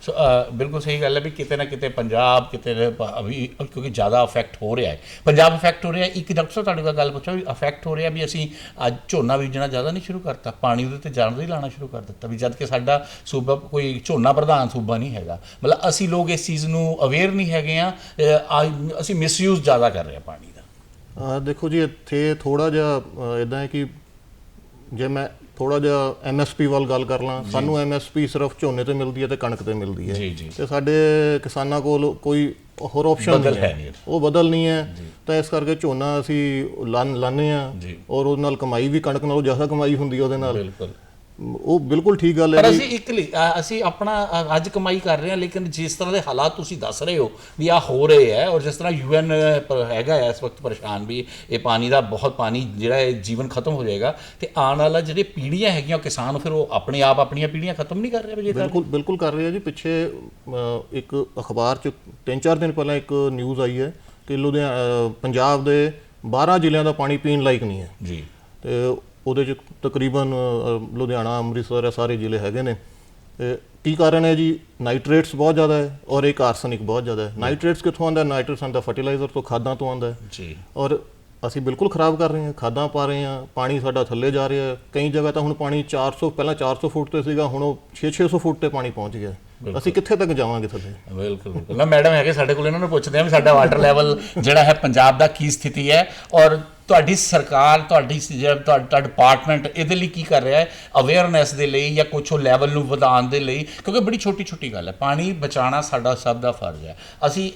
ਸੋ uh, ਬਿਲਕੁਲ ਸਹੀ ਗੱਲ ਹੈ ਵੀ ਕਿਤੇ ਨਾ ਕਿਤੇ ਪੰਜਾਬ ਕਿਤੇ ਨਾ ਅਭੀ ਕਿਉਂਕਿ ਜ਼ਿਆਦਾ ਅਫੈਕਟ ਹੋ ਰਿਹਾ ਹੈ। ਪੰਜਾਬ ਅਫੈਕਟ ਹੋ ਰਿਹਾ, ਇੱਕ ਡਾਕਟਰ ਸਾਹਿਬ ਤੁਹਾਡੇ ਕੋਲ ਗੱਲ ਪੁੱਛਾਂ ਵੀ ਅਫੈਕਟ ਹੋ ਰਿਹਾ ਵੀ ਅਸੀਂ ਅੱਜ ਝੋਨਾ ਬੀਜਣਾ ਜ਼ਿਆਦਾ ਨਹੀਂ ਸ਼ੁਰੂ ਕਰਤਾ, ਪਾਣੀ ਉਹਦੇ ਤੇ ਜਾਣ ਹੀ ਲਾਣਾ ਸ਼ੁਰੂ ਕਰ ਦਿੱਤਾ ਵੀ ਜਦ ਕਿ ਸਾਡਾ ਸੂਬਾ ਕੋਈ ਝੋਨਾ ਪ੍ਰਧਾਨ ਸੂਬਾ ਨਹੀਂ ਹੈਗਾ। ਮਤਲਬ ਅਸੀਂ ਲੋਕ ਇਸ ਚੀਜ਼ ਨੂੰ ਅਵੇਅਰ ਨਹੀਂ ਹੈਗੇ ਆ ਅਸੀਂ ਮਿਸਯੂਜ਼ ਜ਼ਿਆਦਾ ਕਰ ਰਹੇ ਹਾਂ ਪਾਣੀ ਦਾ। ਦੇਖੋ ਜੀ ਇੱਥੇ ਥੋੜਾ ਜਿਹਾ ਇਦਾਂ ਹੈ ਕਿ ਜੇ ਮੈਂ ਥੋੜਾ ਜਿਹਾ ਐਮਐਸਪੀ ਵੱਲ ਗੱਲ ਕਰ ਲਾਂ। ਸਾਨੂੰ ਐਮਐਸਪੀ ਸਿਰਫ ਝੋਨੇ ਤੇ ਮਿਲਦੀ ਹੈ ਤੇ ਕਣਕ ਤੇ ਮਿਲਦੀ ਹੈ। ਤੇ ਸਾਡੇ ਕਿਸਾਨਾਂ ਕੋਲ ਕੋਈ ਹੋਰ ਆਪਸ਼ਨ ਬਦਲ ਨਹੀਂ ਹੈ। ਨਹੀਂ। ਉਹ ਬਦਲ ਨਹੀਂ ਹੈ। ਤਾਂ ਇਸ ਕਰਕੇ ਝੋਨਾ ਅਸੀਂ ਲਾਨ ਲਾਣੇ ਆ। ਔਰ ਉਹਦੇ ਨਾਲ ਕਮਾਈ ਵੀ ਕਣਕ ਨਾਲੋਂ ਜ਼ਿਆਦਾ ਕਮਾਈ ਹੁੰਦੀ ਹੈ ਉਹਦੇ ਨਾਲ। ਬਿਲਕੁਲ। ਉਹ ਬਿਲਕੁਲ ਠੀਕ ਗੱਲ ਹੈ ਪਰ ਅਸੀਂ ਇੱਕ ਅਸੀਂ ਆਪਣਾ ਅੱਜ ਕਮਾਈ ਕਰ ਰਹੇ ਹਾਂ ਲੇਕਿਨ ਜਿਸ ਤਰ੍ਹਾਂ ਦੇ ਹਾਲਾਤ ਤੁਸੀਂ ਦੱਸ ਰਹੇ ਹੋ ਵੀ ਆ ਹੋ ਰਹੇ ਹੈ ਔਰ ਜਿਸ ਤਰ੍ਹਾਂ ਯੂਐਨ ਹੈਗਾ ਹੈ ਇਸ ਵਕਤ ਪਰੇਸ਼ਾਨ ਵੀ ਇਹ ਪਾਣੀ ਦਾ ਬਹੁਤ ਪਾਣੀ ਜਿਹੜਾ ਹੈ ਜੀਵਨ ਖਤਮ ਹੋ ਜਾਏਗਾ ਤੇ ਆਉਣ ਵਾਲਾ ਜਿਹੜੇ ਪੀੜ੍ਹੀਆਂ ਹੈਗੀਆਂ ਕਿਸਾਨ ਫਿਰ ਉਹ ਆਪਣੇ ਆਪ ਆਪਣੀਆਂ ਪੀੜ੍ਹੀਆਂ ਖਤਮ ਨਹੀਂ ਕਰ ਰਹੇ ਜੇ ਬਿਲਕੁਲ ਬਿਲਕੁਲ ਕਰ ਰਹੇ ਆ ਜੀ ਪਿੱਛੇ ਇੱਕ ਅਖਬਾਰ ਚ ਤਿੰਨ ਚਾਰ ਦਿਨ ਪਹਿਲਾਂ ਇੱਕ ਨਿਊਜ਼ ਆਈ ਹੈ ਕਿ ਲੁਧਿਆਣਾ ਪੰਜਾਬ ਦੇ 12 ਜ਼ਿਲ੍ਹਿਆਂ ਦਾ ਪਾਣੀ ਪੀਣ ਲਾਇਕ ਨਹੀਂ ਹੈ। ਜੀ। ਤੇ ਉਹਦੇ ਚ ਤਕਰੀਬਨ ਅ, ਲੁਧਿਆਣਾ ਅੰਮ੍ਰਿਤਸਰ ਇਹ ਸਾਰੇ ਜ਼ਿਲ੍ਹੇ ਹੈਗੇ ਨੇ। ਤੇ ਕੀ ਕਾਰਨ ਹੈ ਜੀ? ਨਾਈਟ੍ਰੇਟਸ ਬਹੁਤ ਜ਼ਿਆਦਾ ਹੈ ਔਰ ਇੱਕ ਆਰਸੈਨਿਕ ਬਹੁਤ ਜ਼ਿਆਦਾ ਹੈ। ਨਾਈਟ੍ਰੇਟਸ ਕਿੱਥੋਂ ਆਉਂਦਾ ਨਾਈਟ੍ਰੇਟਸ ਆਉਂਦਾ ਫਰਟੀਲਾਈਜ਼ਰ ਤੋਂ ਖਾਦਾਂ ਤੋਂ ਆਉਂਦਾ ਹੈ। ਜੀ। ਔਰ ਅਸੀਂ ਬਿਲਕੁਲ ਖਰਾਬ ਕਰ ਰਹੇ ਹਾਂ ਖਾਦਾਂ ਪਾ ਰਹੇ ਹਾਂ ਪਾਣੀ ਸਾਡਾ ਥੱਲੇ ਜਾ ਰਿਹਾ ਹੈ। ਕਈ ਜਗ੍ਹਾ ਤਾਂ ਹੁਣ ਪਾਣੀ 400 ਪਹਿਲਾਂ 400 ਫੁੱਟ ਤੇ ਸੀਗਾ ਹੁਣ ਉਹ 6-600 ਫੁੱਟ ਤੇ ਪਾਣੀ ਪਹੁੰਚ ਗਿਆ ਅਸੀਂ ਕਿੱਥੇ ਤੱਕ ਜਾਵਾਂਗੇ ਥੱਲੇ ਬਿਲਕੁਲ ਬਿਲਕੁਲ। ਨਾ ਮੈਡਮ ਹੈਗੇ ਸਾਡੇ ਕੋਲ ਇਹਨਾਂ ਨੂੰ ਪੁੱਛਦੇ ਆ ਵੀ ਸਾਡਾ ਵਾਟਰ ਲੈਵਲ ਜਿਹੜਾ ਹੈ ਪੰਜਾਬ ਦਾ ਕੀ ਸਥਿਤੀ ਹੈ ਔਰ ਤੁਹਾਡੀ ਸਰਕਾਰ, ਤੁਹਾਡੀ ਤੁਹਾਡਾ ਡਿਪਾਰਟਮੈਂਟ ਇਹਦੇ ਲਈ ਕੀ ਕਰ ਰਿਹਾ ਹੈ? ਅਵੇਅਰਨੈਸ ਦੇ ਲਈ ਜਾਂ ਕੁਛ ਉਹ ਲੈਵਲ ਨੂੰ ਵਧਾਉਣ ਦੇ ਲਈ? ਕਿਉਂਕਿ ਬੜੀ ਛੋਟੀ ਛੋਟੀ ਗੱਲ ਹੈ, ਪਾਣੀ ਬਚਾਉਣਾ ਸਾਡਾ ਸਭ ਦਾ ਫਰਜ਼ ਹੈ। ਅਸੀਂ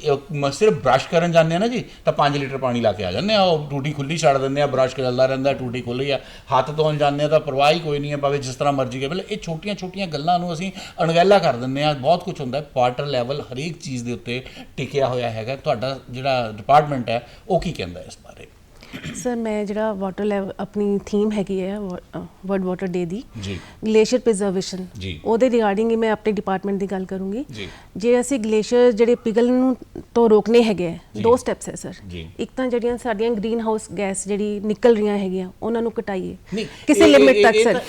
ਸਿਰਫ ਬ੍ਰਸ਼ ਕਰਨ ਜਾਂਦੇ ਆ ਨਾ ਜੀ, ਤਾਂ 5 ਲੀਟਰ ਪਾਣੀ ਲਾ ਕੇ ਆ ਜਾਂਦੇ ਆ ਉਹ ਟੂਟੀ ਖੁੱਲੀ ਛੱਡ ਦਿੰਦੇ ਆ ਬ੍ਰਸ਼ ਚੱਲਦਾ ਰਹਿੰਦਾ, ਟੂਟੀ ਖੁੱਲੀ ਆ, ਹੱਥ ਧੋਣ ਜਾਂਦੇ ਆ ਤਾਂ ਪਰਵਾਹ ਹੀ ਕੋਈ ਨਹੀਂ ਹੈ, ਭਾਵੇਂ ਜਿਸ ਤਰ੍ਹਾਂ ਮਰਜ਼ੀ ਕਰੇ ਮਤਲਬ ਇਹ ਛੋਟੀਆਂ ਛੋਟੀਆਂ ਗੱਲਾਂ ਨੂੰ ਅਸੀਂ ਅਣਗਹਿਲਾ ਕਰ ਦਿੰਦੇ ਆ ਬਹੁਤ ਕੁਝ ਹੁੰਦਾ ਵਾਟਰ ਲੈਵਲ ਹਰੇਕ ਚੀਜ਼ ਦੇ ਉੱਤੇ ਟਿਕਿਆ ਹੋਇਆ ਹੈਗਾ। ਤੁਹਾਡਾ ਜਿਹੜਾ ਡਿਪਾਰਟਮੈਂਟ ਹੈ, ਉਹ ਕੀ ਕਹਿੰਦਾ ਇਸ ਬਾਰੇ? ਸਰ ਮੈਂ ਜਿਹੜਾ ਵਾਟਰ ਲੈਵਲ ਆਪਣੀ ਥੀਮ ਹੈਗੀ ਹੈ ਵਰਲਡ ਵਾਟਰ ਡੇ ਦੀ ਜੀ। ਗਲੇਸ਼ੀਅਰ ਪ੍ਰੀਜ਼ਰਵੇਸ਼ਨ ਜੀ। ਉਹਦੇ ਰਿਗਾਰਡਿੰਗ ਹੀ ਮੈਂ ਆਪਣੇ ਡਿਪਾਰਟਮੈਂਟ ਦੀ ਗੱਲ ਕਰੂੰਗੀ। ਜੀ। ਜੇ ਅਸੀਂ ਗਲੇਸ਼ੀਅਰ ਜਿਹੜੇ ਪਿਘਲਣ ਨੂੰ ਤੋਂ ਰੋਕਣੇ ਹੈਗੇ ਦੋ ਸਟੈਪਸ ਹੈ ਸਰ। ਇੱਕ ਤਾਂ ਜਿਹੜੀਆਂ ਸਾਡੀਆਂ ਗ੍ਰੀਨ ਹਾਊਸ ਗੈਸ ਜਿਹੜੀ ਨਿਕਲ ਰਹੀਆਂ ਹੈਗੀਆਂ ਉਹਨਾਂ ਨੂੰ ਘਟਾਈਏ। ਕਿਸੇ ਲਿਮਿਟ ਤੱਕ ਸਰ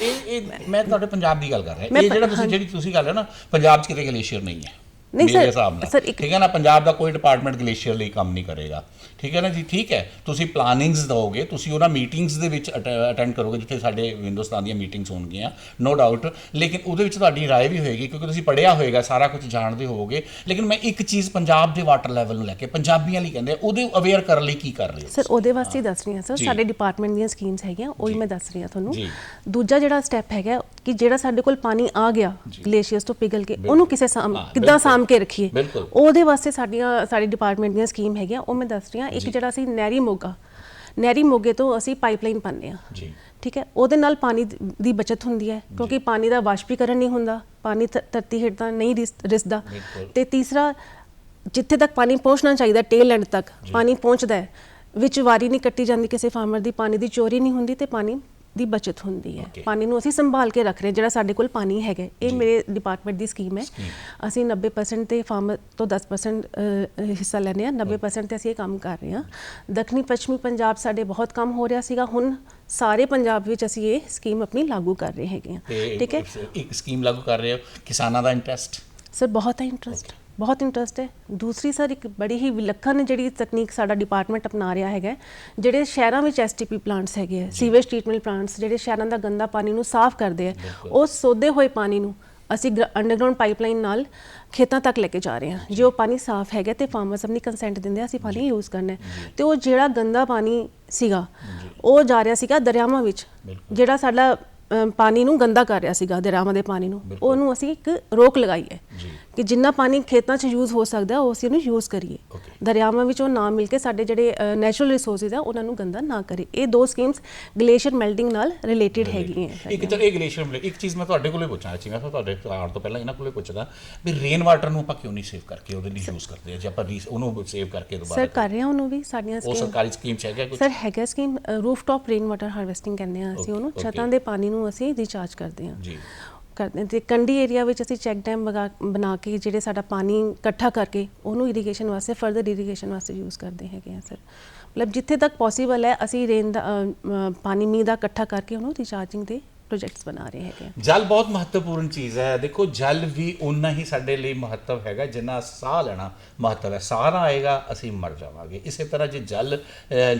ਮੈਂ ਤੁਹਾਡੇ ਪੰਜਾਬ ਦੀ ਗੱਲ ਕਰ ਰਿਹਾ। ਇਹ ਜਿਹੜਾ ਤੁਸੀਂ ਜਿਹੜੀ ਤੁਸੀਂ ਗੱਲ ਹੈ ਨਾ ਪੰਜਾਬ 'ਚ ਕਿਤੇ ਗਲੇਸ਼ੀਅਰ ਨਹੀਂ ਹੈ। ਨਹੀਂ ਸਰ, ਠੀਕ ਹੈ ਨਾ? ਪੰਜਾਬ ਦਾ ਕੋਈ ਡਿਪਾਰਟਮੈਂਟ ਗਲੇਸ਼ੀਅਰ ਲਈ ਕੰਮ ਨਹੀਂ ਕਰੇਗਾ। ਠੀਕ ਹੈ ਨਾ ਜੀ ਠੀਕ ਹੈ ਤੁਸੀਂ ਪਲਾਨਿੰਗਸ ਦਿਓਗੇ ਤੁਸੀਂ ਉਹਨਾਂ ਮੀਟਿੰਗਸ ਦੇ ਵਿੱਚ ਅਟੈਂਡ ਕਰੋਗੇ ਜਿੱਥੇ ਸਾਡੇ ਹਿੰਦੁਸਤਾਨ ਦੀਆਂ ਮੀਟਿੰਗਸ ਹੋਣਗੀਆਂ ਨੋ ਡਾਊਟ ਲੇਕਿਨ ਉਹਦੇ ਵਿੱਚ ਤੁਹਾਡੀ رائے ਵੀ ਹੋਏਗੀ ਕਿਉਂਕਿ ਤੁਸੀਂ ਪੜ੍ਹਿਆ ਹੋਏਗਾ ਸਾਰਾ ਕੁਝ ਜਾਣਦੇ ਹੋਵੋਗੇ ਲੇਕਿਨ ਮੈਂ ਇੱਕ ਚੀਜ਼ ਪੰਜਾਬ ਦੇ ਵਾਟਰ ਲੈਵਲ ਨੂੰ ਲੈ ਕੇ ਪੰਜਾਬੀਆਂ ਲਈ ਕਹਿੰਦੇ ਆ, ਉਹਦੇ ਅਵੇਅਰ ਕਰਨ ਲਈ ਕੀ ਕਰ ਰਹੇ ਹੋ ਸਰ ਉਹਦੇ ਵਾਸਤੇ ਹੀ ਦੱਸ ਰਹੀ ਹਾਂ ਸਰ ਜੀ। ਸਾਡੇ ਡਿਪਾਰਟਮੈਂਟ ਦੀਆਂ ਸਕੀਮਸ ਹੈਗੀਆਂ ਉਹ ਹੀ ਮੈਂ ਦੱਸ ਰਹੀ ਹਾਂ ਤੁਹਾਨੂੰ ਜੀ। ਦੂਜਾ ਜਿਹੜਾ ਸਟੈਪ ਹੈਗਾ ਕਿ ਜਿਹੜਾ ਸਾਡੇ ਕੋਲ ਪਾਣੀ ਆ ਗਿਆ ਗਲੇਸ਼ੀਅਰਸ ਤੋਂ ਪਿਘਲ ਕੇ ਉਹਨੂੰ ਕਿਸੇ ਸਾਮ ਹਾਂ, ਕਿੱਦਾਂ ਬਿਲਕੁਲ। ਸਾਂਭ ਕੇ ਰੱਖੀਏ ਬਿਲਕੁਲ। ਉਹਦੇ ਵਾਸਤੇ ਸਾਡੀਆਂ ਸਾਡੇ ਡਿਪਾਰਟਮੈਂਟ ਦੀਆਂ ਸਕੀਮ ਹੈਗੀਆਂ ਉਹ ਮੈਂ ਦੱਸ ਰਹੀ ਹਾਂ ਇੱਕ ਜਿਹੜਾ ਅਸੀਂ ਨਹਿਰੀ ਮੋਗਾ ਨਹਿਰੀ ਮੋਗੇ ਤੋਂ ਅਸੀਂ ਪਾਈਪਲਾਈਨ ਪਾਉਂਦੇ ਹਾਂ। ਜੀ। ਠੀਕ ਹੈ ਉਹਦੇ ਨਾਲ ਪਾਣੀ ਦ- ਦੀ ਬਚਤ ਹੁੰਦੀ ਹੈ ਕਿਉਂਕਿ ਪਾਣੀ ਦਾ ਵਾਸ਼ਪੀਕਰਨ ਨਹੀਂ ਹੁੰਦਾ ਪਾਣੀ ਧ- ਧਰਤੀ ਹੇਠ ਨਹੀਂ ਰਿਸ- ਰਿਸਦਾ। ਬਿਲਕੁਲ। ਤੇ ਤੀਸਰਾ ਜਿੱਥੇ ਤੱਕ ਪਾਣੀ ਪਹੁੰਚਣਾ ਚਾਹੀਦਾ ਟੇਲ ਐਂਡ ਤੱਕ ਪਾਣੀ ਪਹੁੰਚਦਾ ਹੈ। ਵਿੱਚ ਵਾਰੀ ਨਹੀਂ ਕੱਟੀ ਜਾਂਦੀ ਕਿਸੇ ਫਾਰਮਰ ਦੀ ਪਾਣੀ ਦੀ ਚੋਰੀ ਨਹੀਂ ਹੁੰਦੀ ਤੇ ਪਾਣੀ ਦੀ ਬਚਤ ਹੁੰਦੀ ਹੈ। Okay. ਪਾਣੀ ਨੂੰ ਅਸੀਂ ਸੰਭਾਲ ਕੇ ਰੱਖ ਰਹੇ ਹਾਂ, ਜਿਹੜਾ ਸਾਡੇ ਕੋਲ ਪਾਣੀ ਹੈਗਾ ਹੈ। ਇਹ ਮੇਰੇ ਡਿਪਾਰਟਮੈਂਟ ਦੀ ਸਕੀਮ ਹੈ। ਅਸੀਂ 90% ਤੇ ਫਾਰਮਰ ਤੋਂ 10% ਅ, ਹਿੱਸਾ ਲੈਂਦੇ ਹਾਂ। 90% ਤੇ ਅਸੀਂ ਇਹ ਕੰਮ ਕਰ ਰਹੇ ਹਾਂ। ਦੱਖਣੀ ਪੱਛਮੀ ਪੰਜਾਬ ਸਾਡੇ ਬਹੁਤ ਕੰਮ ਹੋ ਰਿਹਾ ਸੀਗਾ। ਹੁਣ ਸਾਰੇ ਪੰਜਾਬ ਵਿੱਚ ਅਸੀਂ ਇਹ ਸਕੀਮ ਆਪਣੀ ਲਾਗੂ ਕਰ ਰਹੇ ਹੈਗੇ ਹਾਂ। ਤੇ ਠੀਕ ਹੈ? ਇੱਕ ਸਕੀਮ ਲਾਗੂ ਕਰ ਰਹੇ ਹੋ। ਕਿਸਾਨਾਂ ਦਾ ਇੰਟਰਸਟ ਸਰ ਬਹੁਤ ਹੈ ਇੰਟਰਸਟ ਬਹੁਤ ਇੰਟਰਸਟ ਹੈ। ਦੂਸਰੀ ਸਰ ਇੱਕ ਬੜੀ ਹੀ ਵਿਲੱਖਣ ਜਿਹੜੀ ਤਕਨੀਕ ਸਾਡਾ ਡਿਪਾਰਟਮੈਂਟ ਅਪਣਾ ਰਿਹਾ ਹੈਗਾ ਜਿਹੜੇ ਸ਼ਹਿਰਾਂ ਵਿੱਚ ਐਸਟੀਪੀ ਪਲਾਂਟਸ ਹੈਗੇ ਆ ਸੀਵੇਜ ਟ੍ਰੀਟਮੈਂਟ ਪਲਾਂਟਸ ਜਿਹੜੇ ਸ਼ਹਿਰਾਂ ਦਾ ਗੰਦਾ ਪਾਣੀ ਨੂੰ ਸਾਫ਼ ਕਰਦੇ ਆ ਉਹ ਸੋਧੇ ਹੋਏ ਪਾਣੀ ਨੂੰ ਅਸੀਂ ਅੰਡਰਗਰਾਉਂਡ ਪਾਈਪਲਾਈਨ ਨਾਲ ਖੇਤਾਂ ਤੱਕ ਲੈ ਕੇ ਜਾ ਰਹੇ ਹਾਂ। ਜੇ ਉਹ ਪਾਣੀ ਸਾਫ਼ ਹੈਗਾ ਤੇ ਫਾਰਮਰਸ ਆਪਣੀ ਕੰਸੈਂਟ ਦਿੰਦੇ ਆ ਅਸੀਂ ਪਾਣੀ ਯੂਜ਼ ਕਰਨਾ ਤੇ ਉਹ ਜਿਹੜਾ ਗੰਦਾ ਪਾਣੀ ਸੀਗਾ ਉਹ ਜਾ ਰਿਹਾ ਸੀਗਾ ਦਰਿਆਵਾਂ ਵਿੱਚ ਜਿਹੜਾ ਸਾਡਾ ਪਾਣੀ ਨੂੰ ਗੰਦਾ ਕਰ ਰਿਹਾ ਸੀਗਾ ਦਰਿਆਵਾਂ ਦੇ ਪਾਣੀ ਨੂੰ ਉਹਨੂੰ ਅਸੀਂ ਇੱਕ ਰੋਕ ਲਗਾਈ ਹੈ। ਕਿ ਜਿੰਨਾ ਪਾਣੀ ਖੇਤਾਂ 'ਚ ਯੂਜ਼ ਹੋ ਸਕਦਾ ਉਹ ਅਸੀਂ ਉਹਨੂੰ ਯੂਜ਼ ਕਰੀਏ. ਦਰਿਆਵਾਂ ਵਿੱਚ ਉਹ ਨਾ ਮਿਲ ਕੇ ਸਾਡੇ ਜਿਹੜੇ ਨੈਚੁਰਲ ਰਿਸੋਰਸਸ ਆ ਉਹਨਾਂ ਨੂੰ ਗੰਦਾ ਨਾ ਕਰੇ। ਇਹ ਦੋ ਸਕੀਮਸ ਗਲੇਸ਼ੀਅਰ ਮੈਲਟਿੰਗ ਨਾਲ ਰਿਲੇਟਡ ਹੈਗੀਆਂ ਇੱਕ ਚਲ ਇਹ ਗਲੇਸ਼ੀਅਰ ਮਿਲੇ ਇੱਕ ਚੀਜ਼ ਮੈਂ ਤੁਹਾਡੇ ਕੋਲੇ ਪੁੱਛਣਾ ਚਾਹੀਦਾ ਸੀ ਤੁਹਾਡੇ ਆਉਣ ਤੋਂ ਪਹਿਲਾਂ ਇਹਨਾਂ ਕੋਲੇ ਪੁੱਛਦਾ ਵੀ ਰੇਨ ਵਾਟਰ ਨੂੰ ਆਪਾਂ ਕਿਉਂ ਨਹੀਂ ਸੇਵ ਕਰਕੇ ਉਹਦੇ ਲਈ ਯੂਜ਼ ਕਰਦੇ ਆ? ਜੇ ਆਪਾਂ ਉਹਨੂੰ ਸੇਵ ਕਰਕੇ ਸਰ ਦੁਬਾਰਾ ਕਰ ਰਹੇ ਹਾਂ ਉਹਨੂੰ ਵੀ ਸਾਡੀਆਂ ਉਹ ਸਕੀਮ ਸਰਕਾਰੀ ਸਕੀਮ ਚ ਹੈਗਾ ਕੁਝ ਸਰ ਹੈਗਾ scheme rooftop rain water harvesting ਕਹਿੰਦੇ ਆ ਅਸੀਂ ਉਹਨੂੰ. ਛੱਤਾਂ ਦੇ ਪਾਣੀ ਨੂੰ ਅਸੀਂ ਰਿਚਾਰਜ ਕਰਦੇ ਹਾਂ ਜੀ। ਕਰਦੇ ਹਾਂ ਤੇ ਕੰਡੀ ਏਰੀਆ ਵਿੱਚ ਅਸੀਂ ਚੈੱਕ ਡੈਮ ਬਣਾ ਕੇ ਜਿਹੜੇ ਸਾਡਾ ਪਾਣੀ ਇਕੱਠਾ ਕਰਕੇ ਉਹਨੂੰ ਇਰੀਗੇਸ਼ਨ ਵਾਸਤੇ ਫਰਦਰ ਇਰੀਗੇਸ਼ਨ ਵਾਸਤੇ ਯੂਜ਼ ਕਰਦੇ ਹੈਗੇ ਆ ਸਰ ਮਤਲਬ ਜਿੱਥੇ ਤੱਕ ਪੋਸੀਬਲ ਹੈ, ਅਸੀਂ ਰੇਨ ਦਾ ਪਾਣੀ ਮੀਂਹ ਦਾ ਇਕੱਠਾ ਕਰਕੇ ਉਹਨੂੰ ਰਿਚਾਰਜਿੰਗ ਦੇ ਪ੍ਰੋਜੈਕਟਸ ਬਣਾ ਰਹੇ ਹੈਗੇ ਜਲ ਬਹੁਤ ਮਹੱਤਵਪੂਰਨ ਚੀਜ਼ ਹੈ। ਦੇਖੋ, ਜਲ ਵੀ ਉਨਾ ਹੀ ਸਾਡੇ ਲਈ ਮਹੱਤਵ ਹੈਗਾ ਜਿੰਨਾ ਸਾਹ ਲੈਣਾ ਮਹੱਤਵ ਹੈ। ਸਾਹ ਨਾ ਆਏਗਾ, ਅਸੀਂ ਮਰ ਜਾਵਾਂਗੇ। ਇਸੇ ਤਰ੍ਹਾਂ ਜੇ ਜਲ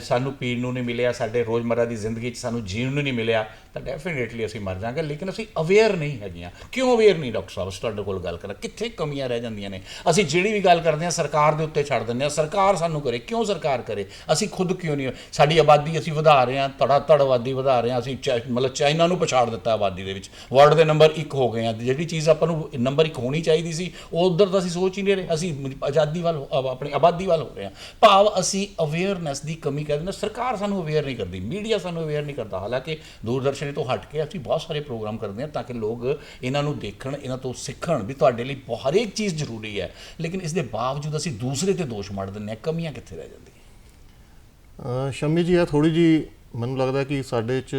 ਸਾਨੂੰ ਪੀਣ ਨੂੰ ਨਹੀਂ ਮਿਲਿਆ, ਸਾਡੇ ਰੋਜ਼ਮਰਰਾ ਦੀ ਜ਼ਿੰਦਗੀ 'ਚ ਸਾਨੂੰ ਜੀਣ ਨੂੰ ਨਹੀਂ ਮਿਲਿਆ, ਤਾਂ ਡੈਫੀਨੇਟਲੀ ਅਸੀਂ ਮਰ ਜਾਵਾਂਗੇ ਲੇਕਿਨ ਅਸੀਂ ਅਵੇਅਰ ਨਹੀਂ ਹੈਗੀਆਂ। ਕਿਉਂ ਅਵੇਅਰ ਨਹੀਂ, ਡਾਕਟਰ ਸਾਹਿਬ? ਅਸੀਂ ਤੁਹਾਡੇ ਕੋਲ ਗੱਲ ਕਰਾਂ। ਕਿੱਥੇ ਕਮੀਆਂ ਰਹਿ ਜਾਂਦੀਆਂ ਨੇ? ਅਸੀਂ ਜਿਹੜੀ ਵੀ ਗੱਲ ਕਰਦੇ ਹਾਂ, ਸਰਕਾਰ ਦੇ ਉੱਤੇ ਛੱਡ ਦਿੰਦੇ ਹਾਂ। ਸਰਕਾਰ ਸਾਨੂੰ ਕਰੇ। ਕਿਉਂ ਸਰਕਾਰ ਕਰੇ? ਅਸੀਂ ਖੁਦ ਕਿਉਂ ਨਹੀਂ? ਸਾਡੀ ਆਬਾਦੀ ਅਸੀਂ ਵਧਾ ਰਹੇ ਹਾਂ ਧੜਾ ਧੜ ਆਬਾਦੀ ਵਧਾ ਰਹੇ ਹਾਂ। ਅਸੀਂ ਚਾ- ਮਤਲਬ ਚਾਈਨਾ ਨੂੰ ਪਛਾੜ ਦਿੱਤਾ ਆਬਾਦੀ ਦੇ ਵਿੱਚ। ਵਰਲਡ ਦੇ ਨੰਬਰ 1 ਹੋ ਗਏ ਆ। ਜਿਹੜੀ ਚੀਜ਼ ਆਪਾਂ ਨੂੰ ਨੰਬਰ 1 ਹੋਣੀ ਚਾਹੀਦੀ ਸੀ, ਉਹ ਉਧਰ ਤਾਂ ਅਸੀਂ ਸੋਚ ਹੀ ਨਹੀਂ ਰਹੇ। ਅਸੀਂ ਆਜ਼ਾਦੀ ਵੱਲ ਆਪਣੀ ਆਬਾਦੀ ਵੱਲ ਹੋ ਰਹੇ ਹਾਂ ਭਾਵ ਅਸੀਂ ਅਵੇਅਰਨੈਸ ਦੀ ਕਮੀ ਕਰ ਦਿੰਦੇ ਸਰਕਾਰ ਸਾਨੂੰ ਅਵੇਅਰ ਨਹੀਂ ਕਰਦੀ। ਮੀਡੀਆ ਸਾਨੂੰ ਅਵੇਅਰ ਨਹੀਂ ਕਰਦਾ। ਹਾਲਾਂਕਿ ਦੂਰਦਰਸ਼ਨ ਤੋਂ ਹਟ ਕੇ ਅਸੀਂ ਬਹੁਤ ਸਾਰੇ ਪ੍ਰੋਗਰਾਮ ਕਰਦੇ ਹਾਂ ਤਾਂ ਕਿ ਲੋਕ ਇਹਨਾਂ ਨੂੰ ਦੇਖਣ, ਇਹਨਾਂ ਤੋਂ ਸਿੱਖਣ ਵੀ ਤੁਹਾਡੇ ਲਈ ਬਹੁਤ- ਹਰੇਕ ਚੀਜ਼ ਜ਼ਰੂਰੀ ਹੈ। ਲੇਕਿਨ ਇਸ ਦੇ ਬਾਵਜੂਦ ਅਸੀਂ ਦੂਸਰੇ ਤੇ ਦੋਸ਼ ਮੜ ਦਿੰਦੇ ਹਾਂ। ਕਮੀਆਂ ਕਿੱਥੇ ਰਹਿ ਜਾਂਦੀਆਂ? ਅਹ ਸ਼ਮੀ ਜੀ ਆ ਥੋੜੀ ਜੀ ਮੈਨੂੰ ਲੱਗਦਾ ਕਿ ਸਾਡੇ ਚ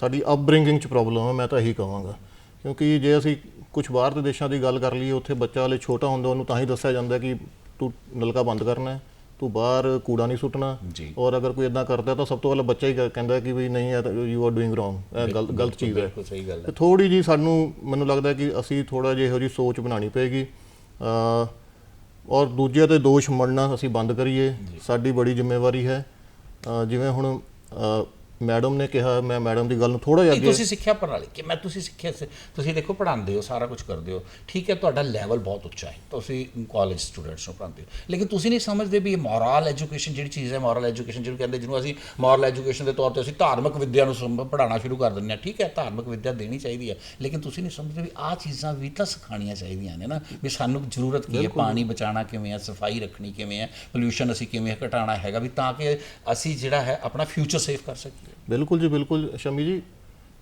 ਸਾਡੀ ਅਪਬ੍ਰਿੰਗਿੰਗ ਚ ਪ੍ਰੋਬਲਮ ਹੈ ਮੈਂ ਤਾਂ ਇਹੀ ਕਹਾਂਗਾ। ਕਿਉਂਕਿ ਜੇ ਅਸੀਂ ਕੁਝ ਬਾਹਰ ਦੇ ਦੇਸ਼ਾਂ ਦੀ ਗੱਲ ਕਰ ਲਈਏ ਉੱਥੇ ਬੱਚਾ ਹਲੇ ਛੋਟਾ ਹੁੰਦਾ ਉਹਨੂੰ ਤਾਂ ਹੀ ਦੱਸਿਆ ਜਾਂਦਾ ਕਿ ਤੂੰ ਨਲਕਾ ਬੰਦ ਕਰਨਾ ਹੈ ਤੂੰ ਬਾਹਰ ਕੂੜਾ ਨਹੀਂ ਸੁੱਟਣਾ। ਔਰ ਅਗਰ ਕੋਈ ਇਦਾਂ ਕਰਦਾ ਤਾਂ ਸਭ ਤੋਂ ਪਹਿਲਾਂ ਬੱਚਾ ਹੀ ਕਹਿ- ਕਹਿੰਦਾ ਕਿ ਵੀ ਨਹੀਂ ਯੂ ਆਰ ਡੂਇੰਗ ਰੋਂਗ ਇਹ ਗਲਤ ਗਲਤ ਚੀਜ਼ ਹੈ। ਸਹੀ ਗੱਲ ਹੈ। ਥੋੜੀ ਜੀ ਸਾਨੂੰ ਮੈਨੂੰ ਲੱਗਦਾ ਕਿ ਅਸੀਂ ਥੋੜਾ ਜਿਹਾ ਇਹੋ ਜੀ ਸੋਚ ਬਣਾਉਣੀ ਪਏਗੀ। ਅ ਔਰ ਦੂਜਿਆਂ ਤੇ ਦੋਸ਼ ਮੜਨਾ ਅਸੀਂ ਬੰਦ ਕਰੀਏ ਸਾਡੀ ਬੜੀ ਜ਼ਿੰਮੇਵਾਰੀ ਹੈ। ਜਿਵੇਂ ਹੁਣ ਅ ਮੈਡਮ ਨੇ ਕਿਹਾ ਮੈਂ ਮੈਡਮ ਦੀ ਗੱਲ ਨੂੰ ਥੋੜਾ ਜਿਹਾ ਨਹੀਂ ਅੱਗੇ ਤੁਸੀਂ ਸਿੱਖਿਆ ਪ੍ਰਣਾਲੀ ਕਿ ਮੈਂ ਤੁਸੀਂ ਸਿੱਖਿਆ ਸ- ਤੁਸੀਂ ਦੇਖੋ ਪੜ੍ਹਾਉਂਦੇ ਹੋ ਸਾਰਾ ਕੁਝ ਕਰਦੇ ਹੋ ਠੀਕ ਹੈ ਤੁਹਾਡਾ ਲੈਵਲ ਬਹੁਤ ਉੱਚਾ ਹੈ ਤੁਸੀਂ ਕਾਲਜ ਸਟੂਡੈਂਟਸ ਨੂੰ ਪੜ੍ਹਾਉਂਦੇ ਹੋ। ਲੇਕਿਨ ਤੁਸੀਂ ਨਹੀਂ ਸਮਝਦੇ ਵੀ ਇਹ ਮੋਰਲ ਐਜੂਕੇਸ਼ਨ ਜਿਹੜੀ ਚੀਜ਼ ਹੈ ਮੋਰਲ ਐਜੂਕੇਸ਼ਨ ਜਿਹਨੂੰ ਕਹਿੰਦੇ ਜਿਹਨੂੰ ਅਸੀਂ ਮੋਰਲ ਐਜੂਕੇਸ਼ਨ ਦੇ ਤੌਰ ਤੇ ਅਸੀਂ ਧਾਰਮਿਕ ਵਿੱਦਿਆ ਨੂੰ ਸਮ- ਪੜ੍ਹਾਉਣਾ ਸ਼ੁਰੂ ਕਰ ਦਿੰਦੇ ਹਾਂ ਠੀਕ ਹੈ ਧਾਰਮਿਕ ਵਿੱਦਿਆ ਦੇਣੀ ਚਾਹੀਦੀ ਹੈ। ਲੇਕਿਨ ਤੁਸੀਂ ਨਹੀਂ ਸਮਝਦੇ ਵੀ ਆਹ ਚੀਜ਼ਾਂ ਵੀ ਤਾਂ ਸਿਖਾਉਣੀਆਂ ਚਾਹੀਦੀਆਂ ਨੇ ਨਾ ਵੀ ਸਾਨੂੰ ਜ਼ਰੂਰਤ ਕੀ ਹੈ ਪਾਣੀ ਬਚਾਉਣਾ ਕਿਵੇਂ ਹੈ ਸਫ਼ਾਈ ਰੱਖਣੀ ਕਿਵੇਂ ਹੈ ਪੋਲਿਊਸ਼ਨ ਅਸੀਂ ਕਿਵੇਂ ਘਟਾਉਣਾ ਹੈਗਾ ਵੀ ਤਾਂ ਕਿ ਅਸੀਂ ਜਿਹੜਾ ਹੈ ਆਪਣਾ ਫਿਊਚਰ ਸੇਫ ਕਰ ਸਕੀਏ। ਬਿਲਕੁਲ ਜੀ ਬਿਲਕੁਲ। ਸ਼ਮੀ ਜੀ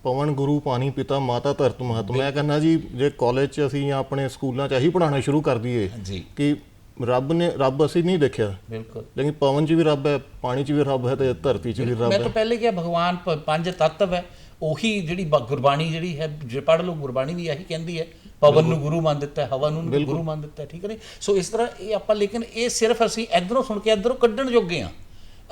ਪਵਨ ਗੁਰੂ ਪਾਣੀ ਪਿਤਾ ਮਾਤਾ ਧਰਤ ਮਹਤ ਮੈਂ ਕਹਿੰਦਾ ਜੀ ਜੇ ਕਾਲਜ 'ਚ ਅਸੀਂ ਜਾਂ ਆਪਣੇ ਸਕੂਲਾਂ 'ਚ ਇਹੀ ਪੜ੍ਹਾਉਣਾ ਸ਼ੁਰੂ ਕਰ ਦਈਏ ਜੀ। ਕਿ ਰੱਬ ਨੇ ਰੱਬ ਅਸੀਂ ਨਹੀਂ ਦੇਖਿਆ। ਬਿਲਕੁਲ। ਲੇਕਿਨ ਪਵਨ 'ਚ ਵੀ ਰੱਬ ਹੈ ਪਾਣੀ 'ਚ ਵੀ ਰੱਬ ਹੈ ਤੇ ਧਰਤੀ 'ਚ ਵੀ ਰੱਬ ਮੈਂ ਹੈ। ਤਾਂ ਪਹਿਲੇ ਕਿਹਾ ਭਗਵਾਨ ਪੰਜ ਤੱਤਵ ਹੈ। ਉਹੀ ਜਿਹੜੀ ਗੁਰਬਾਣੀ ਜਿਹੜੀ ਹੈ ਜੇ ਪੜ੍ਹ ਲਓ ਗੁਰਬਾਣੀ ਵੀ ਇਹੀ ਕਹਿੰਦੀ ਹੈ। ਪਵਨ ਨੂੰ ਗੁਰੂ ਮੰਨ ਦਿੱਤਾ ਹਵਾ ਨੂੰ ਗੁਰੂ ਮੰਨ ਦਿੱਤਾ ਠੀਕ ਹੈ ਸੋ ਇਸ ਤਰ੍ਹਾਂ ਇਹ ਆਪਾਂ ਲੇਕਿਨ ਇਹ ਸਿਰਫ ਅਸੀਂ ਇਧਰੋਂ ਸੁਣ ਕੇ ਇਧਰੋਂ ਕੱਢਣ ਜੋਗੇ ਆ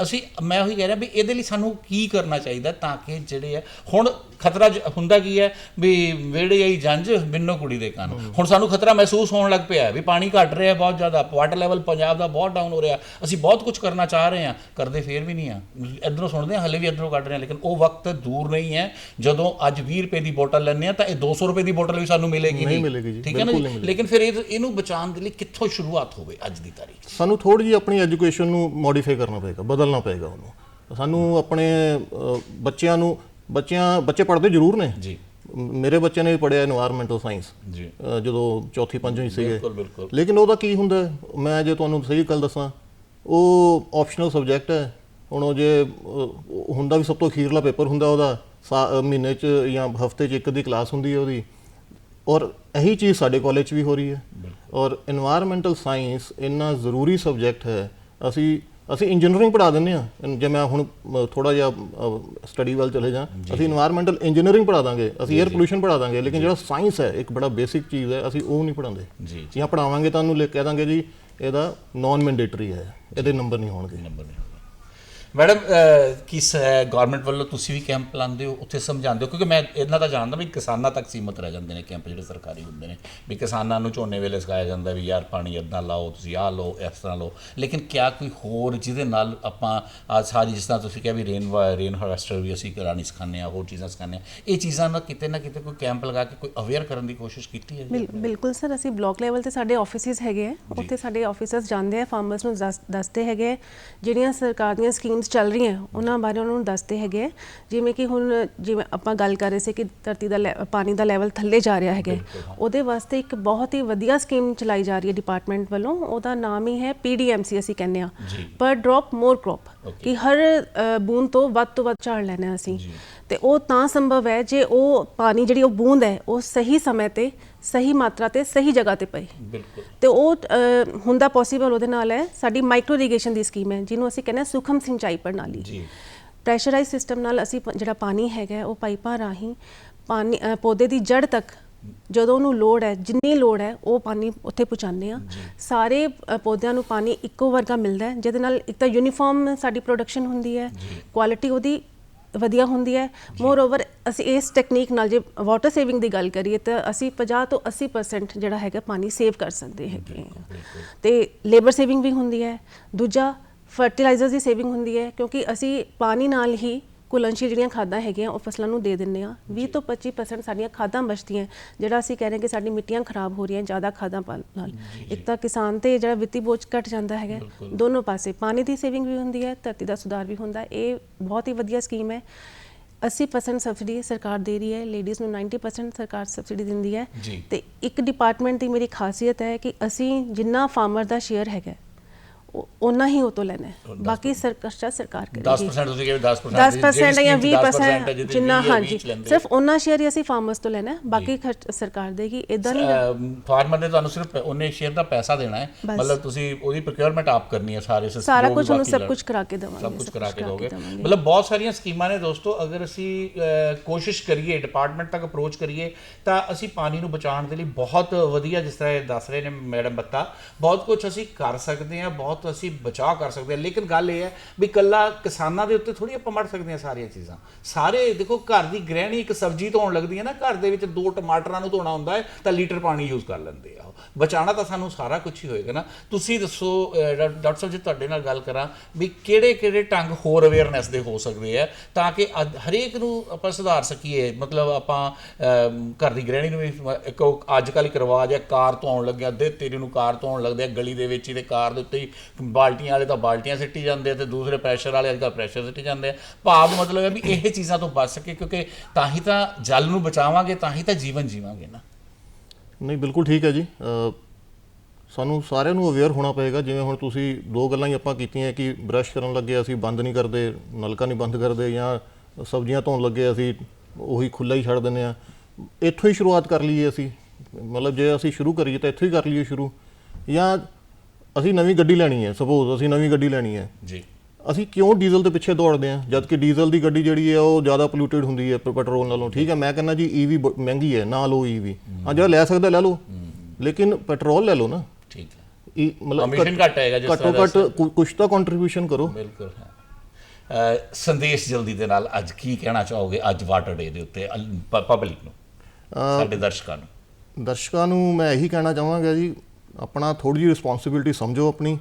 ਅਸੀਂ ਮੈਂ ਉਹੀ ਕਹਿ ਰਿਹਾ ਵੀ ਇਹਦੇ ਲਈ ਸਾਨੂੰ ਕੀ ਕਰਨਾ ਚਾਹੀਦਾ ਤਾਂ ਕਿ ਜਿਹੜੇ ਆ ਹੁਣ ਖਤਰਾ ਜ- ਹੁੰਦਾ ਕੀ ਹੈ ਵੀ ਵੇੜੇ ਆਈ ਜੰਜ ਬਿੰਨੋ ਕੁੜੀ ਦੇ ਕੰਨ। ਹੁਣ ਸਾਨੂੰ ਖਤਰਾ ਮਹਿਸੂਸ ਹੋਣ ਲੱਗ ਪਿਆ ਵੀ ਪਾਣੀ ਘਟ ਰਿਹਾ ਬਹੁਤ ਜ਼ਿਆਦਾ ਵਾਟਰ ਲੈਵਲ ਪੰਜਾਬ ਦਾ ਬਹੁਤ ਡਾਊਨ ਹੋ ਰਿਹਾ। ਅਸੀਂ ਬਹੁਤ ਕੁਝ ਕਰਨਾ ਚਾਹ ਰਹੇ ਹਾਂ ਕਰਦੇ ਫੇਰ ਵੀ ਨਹੀਂ ਆ ਇਧਰੋਂ ਸੁਣਦੇ ਹਾਂ ਹਲੇ ਵੀ ਇਧਰੋਂ ਕੱਢ ਰਹੇ ਹਾਂ ਲੇਕਿਨ ਉਹ ਵਕਤ ਦੂਰ ਨਹੀਂ ਹੈ। ਜਦੋਂ ਅੱਜ 20 ਰੁਪਏ ਦੀ ਬੋਤਲ ਲੈਂਦੇ ਆ ਤਾਂ ਇਹ 200 ਰੁਪਏ ਦੀ ਬੋਤਲ ਵੀ ਸਾਨੂੰ ਮਿਲੇਗੀ ਨਹੀਂ ਮਿਲੇਗੀ ਜੀ, ਠੀਕ ਹੈ ਨਾ ਜੀ? ਲੇਕਿਨ ਫਿਰ ਇਹ ਇਹਨੂੰ ਬਚਾਉਣ ਦੇ ਲਈ ਕਿੱਥੋਂ ਸ਼ੁਰੂਆਤ ਹੋਵੇ ਅੱਜ ਦੀ ਤਾਰੀਖ? ਸਾਨੂੰ ਥੋੜੀ ਜਿਹੀ ਆਪਣੀ ਐਜੂਕੇਸ਼ਨ ਨੂੰ ਮੋਡੀਫਾਈ ਕਰਨਾ ਪਏਗਾ ਬਦਲਣਾ ਪਏਗਾ ਉਹਨੂੰ। ਸਾਨੂੰ ਆਪਣੇ ਬੱਚਿਆਂ ਨੂੰ ਬੱਚਿਆਂ ਬੱਚੇ ਪੜ੍ਹਦੇ ਜ਼ਰੂਰ ਨੇ। ਜੀ। ਮੇਰੇ ਬੱਚੇ ਨੇ ਵੀ ਪੜ੍ਹਿਆ এনवायरमेंटਲ ਸਾਇੰਸ ਜੀ। ਜਦੋਂ ਚੌਥੀ ਪੰਜਵੀਂ ਸੀਗੇ। ਬਿਲਕੁਲ ਬਿਲਕੁਲ। ਲੇਕਿਨ ਉਹਦਾ ਕੀ ਹੁੰਦਾ ਮੈਂ ਜੇ ਤੁਹਾਨੂੰ ਸਹੀ ਗੱਲ ਦੱਸਾਂ ਉਹ ਆਪਸ਼ਨਲ ਸਬਜੈਕਟ ਹੈ। ਹੁਣ ਉਹ ਜੇ ਹੁੰਦਾ ਵੀ ਸਭ ਤੋਂ ਅਖੀਰਲਾ ਪੇਪਰ ਹੁੰਦਾ ਉਹਦਾ ਮਹੀਨੇ 'ਚ ਜਾਂ ਹਫ਼ਤੇ 'ਚ ਇੱਕ ਦੀ ਕਲਾਸ ਹੁੰਦੀ ਹੈ ਉਹਦੀ। ਔਰ ਇਹੀ ਚੀਜ਼ ਸਾਡੇ ਕਾਲਜ 'ਚ ਵੀ ਹੋ ਰਹੀ ਹੈ। ਔਰ এনवायरमेंटल ਸਾਇੰਸ ਇੰਨਾ ਜ਼ਰੂਰੀ ਸਬਜੈਕਟ ਹੈ ਅਸੀਂ ਅਸੀਂ ਇੰਜੀਨੀਅਰਿੰਗ ਪੜਾ ਦਿੰਦੇ ਆ ਜੇ ਮੈਂ ਹੁਣ ਥੋੜਾ ਜਿਹਾ ਸਟੱਡੀ ਵੱਲ ਚਲੇ ਜਾ। ਅਸੀਂ এনवायरमेंटल ਇੰਜੀਨੀਅਰਿੰਗ ਪੜਾ ਦਾਂਗੇ। ਅਸੀਂ 에ਅਰ ਪੋਲੂਸ਼ਨ ਪੜਾ ਦਾਂਗੇ ਲੇਕਿਨ ਜਿਹੜਾ ਸਾਇੰਸ ਹੈ ਇੱਕ ਬੜਾ ਬੇਸਿਕ ਚੀਜ਼ ਹੈ ਅਸੀਂ ਉਹ ਨਹੀਂ ਪੜਾਉਂਦੇ ਜੀ ਜਾਂ। ਪੜਾਵਾਂਗੇ ਤੁਹਾਨੂੰ ਕਹਿ ਦਾਂਗੇ ਜੀ ਇਹਦਾ ਨਾਨ ਮੈਂਡੇਟਰੀ ਹੈ ਇਹਦੇ ਨੰਬਰ ਨਹੀਂ ਹੋਣਗੇ। ਨੰਬਰ ਨਹੀਂ ਮੈਡਮ ਕਿਸ ਗਵਰਨਮੈਂਟ ਵੱਲੋਂ ਤੁਸੀਂ ਵੀ ਕੈਂਪ ਲਾਉਂਦੇ ਹੋ ਉੱਥੇ ਸਮਝਾਉਂਦੇ ਹੋ? ਕਿਉਂਕਿ ਮੈਂ ਇਹਨਾਂ ਦਾ ਜਾਣਦਾ ਵੀ ਕਿਸਾਨਾਂ ਤੱਕ ਸੀਮਤ ਰਹਿ ਜਾਂਦੇ ਨੇ ਕੈਂਪ ਜਿਹੜੇ ਸਰਕਾਰੀ ਹੁੰਦੇ ਨੇ। ਵੀ ਕਿਸਾਨਾਂ ਨੂੰ ਝੋਨੇ ਵੇਲੇ ਸਿਖਾਇਆ ਜਾਂਦਾ ਵੀ ਯਾਰ ਪਾਣੀ ਇਦਾਂ ਲਾਓ ਤੁਸੀਂ ਆਹ ਲਓ ਇਸ ਤਰ੍ਹਾਂ ਲਓ। ਲੇਕਿਨ ਕਿਆ ਕੋਈ ਹੋਰ ਜਿਹਦੇ ਨਾਲ ਆਪਾਂ ਆਹ ਸਾਰੀ ਜਿਸ ਤਰ੍ਹਾਂ ਤੁਸੀਂ ਕਿਹਾ ਵੀ ਰੇਨ ਰੇਨ ਹਾਰਵੈਸਟਰ ਵੀ ਅਸੀਂ ਕਰਾਣੀ ਸਿਖਾਉਂਦੇ ਆ ਹੋਰ ਚੀਜ਼ਾਂ ਸਿਖਾਉਂਦੇ ਆ ਇਹ ਚੀਜ਼ਾਂ ਨਾਲ ਕਿਤੇ ਨਾ ਕਿਤੇ ਕੋਈ ਕੈਂਪ ਲਗਾ ਕੇ ਕੋਈ ਅਵੇਅਰ ਕਰਨ ਦੀ ਕੋਸ਼ਿਸ਼ ਕੀਤੀ ਹੈ? ਬਿਲਕੁਲ ਸਰ ਅਸੀਂ ਬਲਾਕ ਲੈਵਲ ਤੇ ਸਾਡੇ ਆਫਿਸਿਸ ਹੈਗੇ ਆ। ਉੱਥੇ ਸਾਡੇ ਆਫਿਸਰਸ ਜਾਂਦੇ ਆ ਫਾਰਮਰਸ ਨੂੰ ਦੱਸ- ਦੱਸਦੇ ਹੈਗੇ ਆ। ਜਿਹੜੀਆਂ ਸਰਕਾਰ ਦੀਆਂ ਸਕੀਮਸ ਚੱਲ ਰਹੀਆਂ ਉਹਨਾਂ ਬਾਰੇ ਉਹਨਾਂ ਨੂੰ ਦੱਸਦੇ ਹੈਗੇ ਆ। ਜਿਵੇਂ ਕਿ ਹੁਣ ਜਿਵੇਂ ਆਪਾਂ ਗੱਲ ਕਰ ਰਹੇ ਸੀ ਕਿ ਧਰਤੀ ਦਾ ਲੈ- ਪਾਣੀ ਦਾ ਲੈਵਲ ਥੱਲੇ ਜਾ ਰਿਹਾ ਹੈਗਾ ਉਹਦੇ ਵਾਸਤੇ ਇੱਕ ਬਹੁਤ ਹੀ ਵਧੀਆ ਸਕੀਮ ਚਲਾਈ ਜਾ ਰਹੀ ਹੈ ਡਿਪਾਰਟਮੈਂਟ ਵੱਲੋਂ ਉਹਦਾ ਨਾਮ ਹੀ ਹੈ ਪੀਡੀਐਮਸੀ ਅਸੀਂ ਕਹਿੰਦੇ ਆ ਜੀ। ਪਰ ਡ੍ਰੌਪ ਮੋਰ ਕ੍ਰੌਪ. ਕਿ ਹਰ ਬੂੰਦ ਤੋਂ ਵੱਧ ਤੋਂ ਵੱਧ ਝਾੜ ਲੈਣਾ ਅਸੀਂ। ਤੇ ਉਹ ਤਾਂ ਸੰਭਵ ਹੈ ਜੇ ਉਹ ਪਾਣੀ ਜਿਹੜੀ ਉਹ ਬੂੰਦ ਹੈ ਉਹ ਸਹੀ ਸਮੇਂ ਤੇ ਸਹੀ ਮਾਤਰਾ ਤੇ ਸਹੀ ਜਗ੍ਹਾ ਤੇ ਪਏ। ਬਿਲਕੁਲ। ਤੇ ਉਹ ਹੁੰਦਾ ਪੋਸੀਬਲ ਉਹਦੇ ਨਾਲ ਹੈ ਸਾਡੀ ਮਾਈਕਰੋ ਇਰੀਗੇਸ਼ਨ ਦੀ ਸਕੀਮ ਹੈ ਜਿਹਨੂੰ ਅਸੀਂ ਕਹਿੰਦੇ ਹਾਂ ਸੂਖਮ ਸਿੰਚਾਈ ਪ੍ਰਣਾਲੀ। ਜੀ। ਪ੍ਰੈਸ਼ਰਾਈਜ਼ ਸਿਸਟਮ ਨਾਲ ਅਸੀਂ ਜਿਹੜਾ ਪਾਣੀ ਹੈਗਾ ਉਹ ਪਾਈਪਾਂ ਰਾਹੀਂ ਪਾਣੀ ਪੌਦੇ ਦੀ ਜੜ ਤੱਕ ਜਦੋਂ ਉਹਨੂੰ ਲੋੜ ਹੈ ਜਿੰਨੀ ਲੋੜ ਹੈ ਉਹ ਪਾਣੀ ਉੱਥੇ ਪਹੁੰਚਾਉਂਦੇ ਆ ਸਾਰੇ ਅ, ਪੌਦਿਆਂ ਨੂੰ ਪਾਣੀ ਇੱਕੋ ਵਰਗਾ ਮਿਲਦਾ ਹੈ ਜਿਹਦੇ ਨਾਲ ਇੱਕ ਤਾਂ ਯੂਨੀਫਾਰਮ ਸਾਡੀ ਪ੍ਰੋਡਕਸ਼ਨ ਹੁੰਦੀ ਹੈ ਕੁਆਲਿਟੀ ਉਹਦੀ ਵਧੀਆ ਹੁੰਦੀ ਹੈ। ਮੋਰ ਓਵਰ ਅਸੀਂ ਇਸ ਟੈਕਨੀਕ ਨਾਲ ਜੇ ਵਾਟਰ ਸੇਵਿੰਗ ਦੀ ਗੱਲ ਕਰੀਏ ਤਾਂ ਅਸੀਂ 50 ਤੋਂ 80% ਜਿਹੜਾ ਹੈਗਾ ਪਾਣੀ ਸੇਵ ਕਰ ਸਕਦੇ ਹੈਗੇ ਹਾਂ। ਤੇ ਲੇਬਰ ਸੇਵਿੰਗ ਵੀ ਹੁੰਦੀ ਹੈ। ਦੂਜਾ ਫਰਟੀਲਾਈਜ਼ਰਸ ਦੀ ਸੇਵਿੰਗ ਹੁੰਦੀ ਹੈ ਕਿਉਂਕਿ ਅਸੀਂ ਪਾਣੀ ਨਾਲ ਹੀ ਕੁਲੰਸ਼ੀ ਜਿਹੜੀਆਂ ਖਾਦਾਂ ਹੈਗੀਆਂ ਉਹ ਫਸਲਾਂ ਨੂੰ ਦੇ ਦਿੰਨੇ ਆ 20 ਤੋਂ 25% ਸਾਡੀਆਂ ਖਾਦਾਂ ਬਚਦੀਆਂ। ਜਿਹੜਾ ਅਸੀਂ ਕਹਿ ਰਹੇ ਕਿ ਸਾਡੀ ਮਿੱਟੀਆਂ ਖਰਾਬ ਹੋ ਰਹੀਆਂ ਜ਼ਿਆਦਾ ਖਾਦਾਂ ਪਾਣ ਨਾਲ। ਇੱਕ ਤਾਂ ਕਿਸਾਨ ਤੇ ਜਿਹੜਾ ਵਿੱਤੀ ਬੋਝ ਘਟ ਜਾਂਦਾ ਹੈਗਾ। ਦੋਨੋਂ ਪਾਸੇ ਪਾਣੀ ਦੀ ਸੇਵਿੰਗ ਵੀ ਹੁੰਦੀ ਹੈ ਧਰਤੀ ਦਾ ਸੁਧਾਰ ਵੀ ਹੁੰਦਾ। ਇਹ ਬਹੁਤ ਹੀ ਵਧੀਆ ਸਕੀਮ ਹੈ। 80% ਸਬਸਿਡੀ ਸਰਕਾਰ ਦੇ ਰਹੀ ਹੈ। ਲੇਡੀਜ਼ ਨੂੰ 90% ਸਰਕਾਰ ਸਬਸਿਡੀ ਦਿੰਦੀ ਹੈ। ਤੇ ਇੱਕ ਡਿਪਾਰਟਮੈਂਟ ਦੀ ਮੇਰੀ ਖਾਸੀਅਤ ਹੈ ਕਿ ਅਸੀਂ ਜਿੰਨਾ ਫਾਰਮਰ ਦਾ ਸ਼ੇਅਰ ਹੈਗਾ ਉਹ- ਓਨਾ ਹੀ ਉਹ ਤੋਂ ਲੈਣਾ ਹੈ। ਬਾਕੀ ਸਰਕਾਰ ਸਰਕਾਰ ਕਰੇਗੀ। 10% ਤੁਸੀਂ ਕਿਹਾ 10% 10% ਜਾਂ 20% ਹੈ ਜਿੰਨਾ ਹਾਂਜੀ ਸਿਰਫ ਉਹਨਾਂ ਸ਼ੇਅਰ ਹੀ ਅਸੀਂ ਫਾਰਮਰਸ ਤੋਂ ਲੈਣਾ ਹੈ। ਬਾਕੀ ਖਰਚ ਸਰਕਾਰ ਦੇਗੀ ਇਦਾਂ ਨਹੀਂ ਫਾਰਮਰ ਨੇ ਤੁਹਾਨੂੰ ਸਿਰਫ ਉਹਨੇ ਸ਼ੇਅਰ ਦਾ ਪੈਸਾ ਦੇਣਾ ਹੈ। ਬਸ। ਮਤਲਬ ਤੁਸੀਂ ਉਹਦੀ ਪ੍ਰੋਕਿਉਰਮੈਂਟ ਆਪ ਕਰਨੀ ਹੈ ਸਾਰੇ system, ਸਾਰਾ ਕੁਝ ਉਹਨੂੰ ਸਭ ਕੁਝ ਕਰਾ ਕੇ ਦੇਵਾਂਗੇ ਸਭ ਕੁਝ ਕਰਾ ਕੇ ਦੋਗੇ। ਮਤਲਬ ਬਹੁਤ ਸਾਰੀਆਂ ਸਕੀਮਾਂ ਨੇ ਦੋਸਤੋ ਅਗਰ ਅਸੀਂ ਅਹ, ਕੋਸ਼ਿਸ਼ ਕਰੀਏ ਡਿਪਾਰਟਮੈਂਟ ਤੱਕ ਅਪਰੋਚ ਕਰੀਏ ਤਾਂ ਅਸੀਂ ਪਾਣੀ ਨੂੰ ਬਚਾਉਣ ਦੇ ਲਈ ਬਹੁਤ ਵਧੀਆ ਜਿਸ ਤਰ੍ਹਾਂ ਇਹ ਦੱਸ ਰਹੇ ਨੇ ਮੈਡਮ ਬੱਤਾ ਬਹੁਤ ਕੁਝ ਅਸੀਂ ਕਰ ਸਕਦੇ ਹਾਂ ਬਹੁਤ ਅਸੀਂ ਬਚਾਅ ਕਰ ਸਕਦੇ ਹਾਂ। ਲੇਕਿਨ ਗੱਲ ਇਹ ਹੈ ਵੀ ਕੱਲਾ ਕਿਸਾਨਾਂ ਦੇ ਉੱਤੇ ਥੋੜੀ ਆਪਾਂ ਮੜ ਸਕਦੇ ਹਾਂ ਸਾਰੀਆਂ ਚੀਜ਼ਾਂ। ਸਾਰੇ ਦੇਖੋ, ਘਰ ਦੀ ਗ੍ਰਹਿਣੀ ਇੱਕ ਸਬਜ਼ੀ ਧੋਣ ਲੱਗਦੀ ਹੈ ਨਾ, ਘਰ ਦੇ ਵਿੱਚ ਦੋ ਟਮਾਟਰਾਂ ਨੂੰ ਧੋਣਾ ਹੁੰਦਾ ਹੈ, ਤਾਂ ਲੀਟਰ ਪਾਣੀ ਯੂਜ਼ ਕਰ ਲੈਂਦੇ ਆ ਉਹ। ਬਚਾਉਣਾ ਤਾਂ ਸਾਨੂੰ ਸਾਰਾ ਕੁਝ ਹੀ ਹੋਏਗਾ ਨਾ। ਤੁਸੀਂ ਦੱਸੋ ਡਾ- ਡਾਕਟਰ ਸਾਹਿਬ, ਜੀ ਤੁਹਾਡੇ ਨਾਲ ਗੱਲ ਕਰਾਂ ਵੀ ਕਿਹੜੇ ਕਿਹੜੇ ਢੰਗ ਹੋਰ ਅਵੇਅਰਨੈਸ ਦੇ ਹੋ ਸਕਦੇ ਆ, ਤਾਂ ਕਿ ਅੱਜ ਹਰੇਕ ਨੂੰ ਆਪਾਂ ਸੁਧਾਰ ਸਕੀਏ। ਮਤਲਬ ਆਪਾਂ ਘਰ ਦੀ ਗ੍ਰਹਿਣੀ ਨੂੰ ਵੀ ਇੱਕ ਉਹ ਅੱਜ ਕੱਲ੍ਹ ਇੱਕ ਰਿਵਾਜ ਹੈ, ਕਾਰ ਧੋਣ ਲੱਗਿਆ ਦੇ ਤੇਰੇ ਨੂੰ ਕਾਰ ਧੋਣ ਲੱਗਦੇ ਆ, ਗਲੀ ਦੇ ਵਿੱਚ ਹੀ ਤੇ ਕਾਰ ਦੇ ਉੱਤੇ ਹੀ ਬਾਲਟੀਆਂ ਵਾਲੇ ਤਾਂ ਬਾਲਟੀਆਂ ਸਿੱਟੀ ਜਾਂਦੇ ਆ ਤੇ ਦੂਸਰੇ ਪ੍ਰੈਸ਼ਰ ਵਾਲੇ ਅੱਜ ਕੱਲ੍ਹ ਪ੍ਰੈਸ਼ਰ ਸਿੱਟੀ ਜਾਂਦੇ ਆ। ਭਾਵ ਮਤਲਬ ਹੈ ਵੀ ਇਹ ਚੀਜ਼ਾਂ ਤੋਂ ਬਚ ਸਕੇ ਕਿਉਂਕਿ ਤਾਂ ਹੀ ਤਾਂ ਜਲ ਨੂੰ ਬਚਾਵਾਂਗੇ, ਤਾਂ ਹੀ ਤਾਂ ਜੀਵਨ ਜੀਵਾਂਗੇ ਨਾ। ਨਹੀਂ, ਬਿਲਕੁਲ ਠੀਕ ਹੈ ਜੀ। ਸਾਨੂੰ ਸਾਰਿਆਂ ਨੂੰ ਅਵੇਅਰ ਹੋਣਾ ਪਏਗਾ, ਜਿਵੇਂ ਹੁਣ ਤੁਸੀਂ ਦੋ ਗੱਲਾਂ ਹੀ ਆਪਾਂ ਕੀਤੀਆਂ ਕਿ ਬ੍ਰਸ਼ ਕਰਨ ਲੱਗੇ ਅਸੀਂ, ਬੰਦ ਨਹੀਂ ਕਰਦੇ, ਨਲਕਾ ਨਹੀਂ ਬੰਦ ਕਰਦੇ ਜਾਂ ਸਬਜ਼ੀਆਂ ਧੋਣ ਲੱਗੇ ਅਸੀਂ, ਉਹੀ ਖੁੱਲਾ ਹੀ ਛੱਡ ਦਿੰਦੇ ਆ ਇੱਥੋਂ ਹੀ ਸ਼ੁਰੂਆਤ ਕਰ ਲਈਏ ਅਸੀਂ। ਮਤਲਬ ਜੇ ਅਸੀਂ ਸ਼ੁਰੂ ਕਰੀਏ ਤਾਂ ਇੱਥੋਂ ਹੀ ਕਰ ਲਈਏ ਸ਼ੁਰੂ। ਜਾਂ ਅਸੀਂ ਨਵੀਂ ਗੱਡੀ ਲੈਣੀ ਹੈ ਸਪੋਜ਼ ਅਸੀਂ ਨਵੀਂ ਗੱਡੀ ਲੈਣੀ ਹੈ। ਜੀ। ਅਸੀਂ ਕਿਉਂ ਡੀਜ਼ਲ ਦੇ ਪਿੱਛੇ ਦੌੜਦੇ ਹਾਂ? ਜਦ ਕਿ ਡੀਜ਼ਲ ਦੀ ਗੱਡੀ ਜਿਹੜੀ ਹੈ ਉਹ ਜ਼ਿਆਦਾ ਪੋਲੂਟਡ ਹੁੰਦੀ ਹੈ ਪੈਟਰੋਲ ਨਾਲੋਂ। ਠੀਕ ਹੈ ਮੈਂ ਕਹਿੰਦਾ ਜੀ ਈਵੀ ਮਹਿੰਗੀ ਹੈ ਨਾ ਲਓ ਈਵੀ ਹਾਂ। ਜਿਹੜਾ ਲੈ ਸਕਦਾ ਲੈ ਲਓ। ਲੇਕਿਨ ਪੈਟਰੋਲ ਲੈ ਲਓ ਨਾ। ਠੀਕ ਹੈ। ਇਹ ਮਤਲਬ Emission ਘੱਟ ਆਏਗਾ ਜਿਸ ਤਰ੍ਹਾਂ ਘੱਟ ਕੁ- ਕੁਛ ਤਾਂ ਕੰਟਰੀਬਿਊਸ਼ਨ ਕਰੋ। ਬਿਲਕੁਲ ਹੈ। ਸੰਦੇਸ਼ ਜਲਦੀ ਦੇ ਨਾਲ ਅੱਜ ਕੀ ਕਹਿਣਾ ਚਾਹੋਗੇ ਅੱਜ ਵਾਟਰ ਡੇ ਦੇ ਉੱਤੇ ਪਬਲਿਕ ਨੂੰ ਸਾਡੇ ਦਰਸ਼ਕਾਂ ਨੂੰ? ਦਰਸ਼ਕਾਂ ਨੂੰ ਮੈਂ ਇਹੀ ਕਹਿਣਾ ਚਾਹਾਂਗਾ ਜੀ ਆਪਣਾ ਥੋੜੀ ਜਿਹੀ ਰਿਸਪੌਂਸਿਬਿਲਟੀ ਸਮਝੋ ਆਪਣੀ।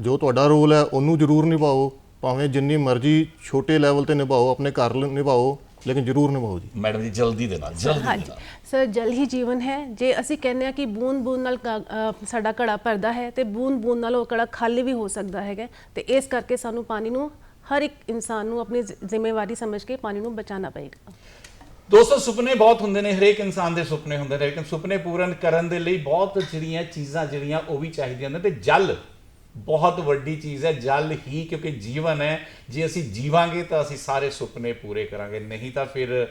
ਜੋ ਤੁਹਾਡਾ ਰੋਲ ਹੈ ਉਹਨੂੰ ਜ਼ਰੂਰ ਨਿਭਾਓ। ਭਾਵੇਂ ਜਿੰਨੀ ਮਰਜ਼ੀ ਛੋਟੇ ਲੈਵਲ ਤੇ ਨਿਭਾਓ ਆਪਣੇ ਘਰ ਲਈ ਨਿਭਾਓ ਲੇਕਿਨ ਜ਼ਰੂਰ ਨਿਭਾਓ ਜੀ। ਮੈਡਮ ਜੀ ਜਲਦੀ ਦੇ ਨਾਲ ਜਲਦੀ ਸਰ ਜਲ ਹੀ ਜੀਵਨ ਹੈ। ਜੇ ਅਸੀਂ ਕਹਿੰਦੇ ਆ ਕਿ ਬੂੰਦ ਬੂੰਦ ਨਾਲ ਸਾਡਾ ਘੜਾ ਭਰਦਾ ਹੈ ਤੇ ਬੂੰਦ ਬੂੰਦ ਨਾਲ ਉਹ ਘੜਾ ਖਾਲੀ ਵੀ ਹੋ ਸਕਦਾ ਹੈਗਾ। ਤੇ ਇਸ ਕਰਕੇ ਸਾਨੂੰ ਪਾਣੀ ਨੂੰ ਹਰ ਇੱਕ ਇਨਸਾਨ ਨੂੰ ਆਪਣੀ ਜ਼ਿੰਮੇਵਾਰੀ ਸਮਝ ਕੇ ਪਾਣੀ ਨੂੰ ਬਚਾਉਣਾ ਪਏਗਾ। ਦੋਸਤੋ, ਸੁਪਨੇ ਬਹੁਤ ਹੁੰਦੇ ਨੇ, ਹਰੇਕ ਇਨਸਾਨ ਦੇ ਸੁਪਨੇ ਹੁੰਦੇ ਨੇ, ਲੇਕਿਨ ਸੁਪਨੇ ਪੂਰਨ ਕਰਨ ਦੇ ਲਈ ਬਹੁਤ ਜਿਹੜੀਆਂ ਚੀਜ਼ਾਂ ਜਿਹੜੀਆਂ ਉਹ ਵੀ ਚਾਹੀਦੀਆਂ ਨੇ ਤੇ ਜਲ ਬਹੁਤ ਵੱਡੀ ਚੀਜ਼ ਹੈ, ਜਲ ਹੀ ਕਿਉਂਕਿ ਜੀਵਨ ਹੈ। ਜੇ ਅਸੀਂ ਜੀਵਾਂਗੇ ਤਾਂ ਅਸੀਂ ਸਾਰੇ ਸੁਪਨੇ ਪੂਰੇ ਕਰਾਂਗੇ, ਨਹੀਂ ਤਾਂ ਫਿਰ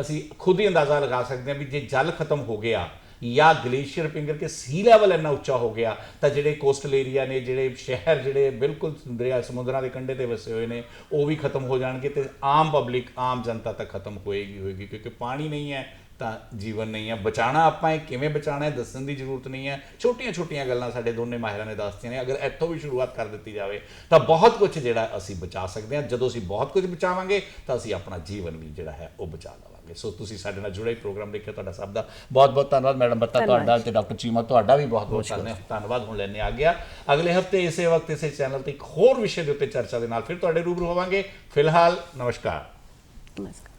ਅਸੀਂ ਖੁਦ ਹੀ ਅੰਦਾਜ਼ਾ ਲਗਾ ਸਕਦੇ ਹਾਂ ਵੀ ਜੇ ਜਲ ਖਤਮ ਹੋ ਗਿਆ ਜਾਂ ਗਲੇਸ਼ੀਅਰ ਪਿੰਗਰ ਕੇ ਸੀ ਲੈਵਲ ਇੰਨਾ ਉੱਚਾ ਹੋ ਗਿਆ, ਤਾਂ ਜਿਹੜੇ ਕੋਸਟਲ ਏਰੀਆ ਨੇ, ਜਿਹੜੇ ਸ਼ਹਿਰ, ਜਿਹੜੇ ਬਿਲਕੁਲ ਦਰਿਆ, ਸਮੁੰਦਰਾਂ ਦੇ ਕੰਢੇ ਤੇ ਵਸੇ ਹੋਏ ਨੇ, ਉਹ ਵੀ ਖਤਮ ਹੋ ਜਾਣਗੇ ਤੇ ਆਮ ਪਬਲਿਕ ਆਮ ਜਨਤਾ ਤੱਕ ਖਤਮ ਹੋਏਗੀ ਹੋਏਗੀ, ਕਿਉਂਕਿ ਪਾਣੀ ਨਹੀਂ ਹੈ, ਤਾਂ ਜੀਵਨ ਨਹੀਂ ਹੈ। ਬਚਾਣਾ ਆਪਾਂ ਇਹ ਕਿਵੇਂ ਬਚਾਣਾ ਹੈ, ਦੱਸਣ ਦੀ ਜ਼ਰੂਰਤ ਨਹੀਂ ਹੈ। ਛੋਟੀਆਂ ਛੋਟੀਆਂ ਗੱਲਾਂ ਸਾਡੇ ਦੋਨੇ ਮਾਹਿਰਾਂ ਨੇ ਦੱਸਤੀਆਂ ਨੇ, ਅਗਰ ਇੱਥੋਂ ਵੀ ਸ਼ੁਰੂਆਤ ਕਰ ਦਿੱਤੀ ਜਾਵੇ, ਤਾਂ ਬਹੁਤ ਕੁਝ ਜਿਹੜਾ ਅਸੀਂ ਬਚਾ ਸਕਦੇ ਹਾਂ। ਜਦੋਂ ਅਸੀਂ ਬਹੁਤ ਕੁਝ ਬਚਾਵਾਂਗੇ, ਤਾਂ ਅਸੀਂ ਆਪਣਾ ਜੀਵਨ ਵੀ ਜਿਹੜਾ ਹੈ, ਉਹ ਬਚਾ ਲਵਾਂਗੇ। ਸੋ ਤੁਸੀਂ ਸਾਡੇ ਨਾਲ ਜੁੜੇ ਪ੍ਰੋਗਰਾਮ ਦੇਖਿਆ ਤੁਹਾਡਾ ਸਭ ਦਾ ਬਹੁਤ ਬਹੁਤ ਧੰਨਵਾਦ। ਮੈਡਮ ਬੱਤਾ ਤੁਹਾਡਾ ਤੇ ਡਾਕਟਰ ਚੀਮਾ ਤੁਹਾਡਾ ਵੀ ਬਹੁਤ ਬਹੁਤ ਧੰਨਵਾਦ ਹੁਣ ਲੈਣੇ ਆ ਗਿਆ। ਅਗਲੇ ਹਫ਼ਤੇ ਇਸੇ ਵਕਤ ਇਸੇ ਚੈਨਲ ਤੇ ਇੱਕ ਹੋਰ ਵਿਸ਼ੇ ਦੇ ਉੱਤੇ ਚਰਚਾ ਦੇ ਨਾਲ ਫਿਰ ਤੁਹਾਡੇ ਰੂਬਰੂ ਹੋਵਾਂਗੇ। ਫਿਲਹਾਲ ਨਮਸਕਾਰ। ਨਮਸਕਾਰ।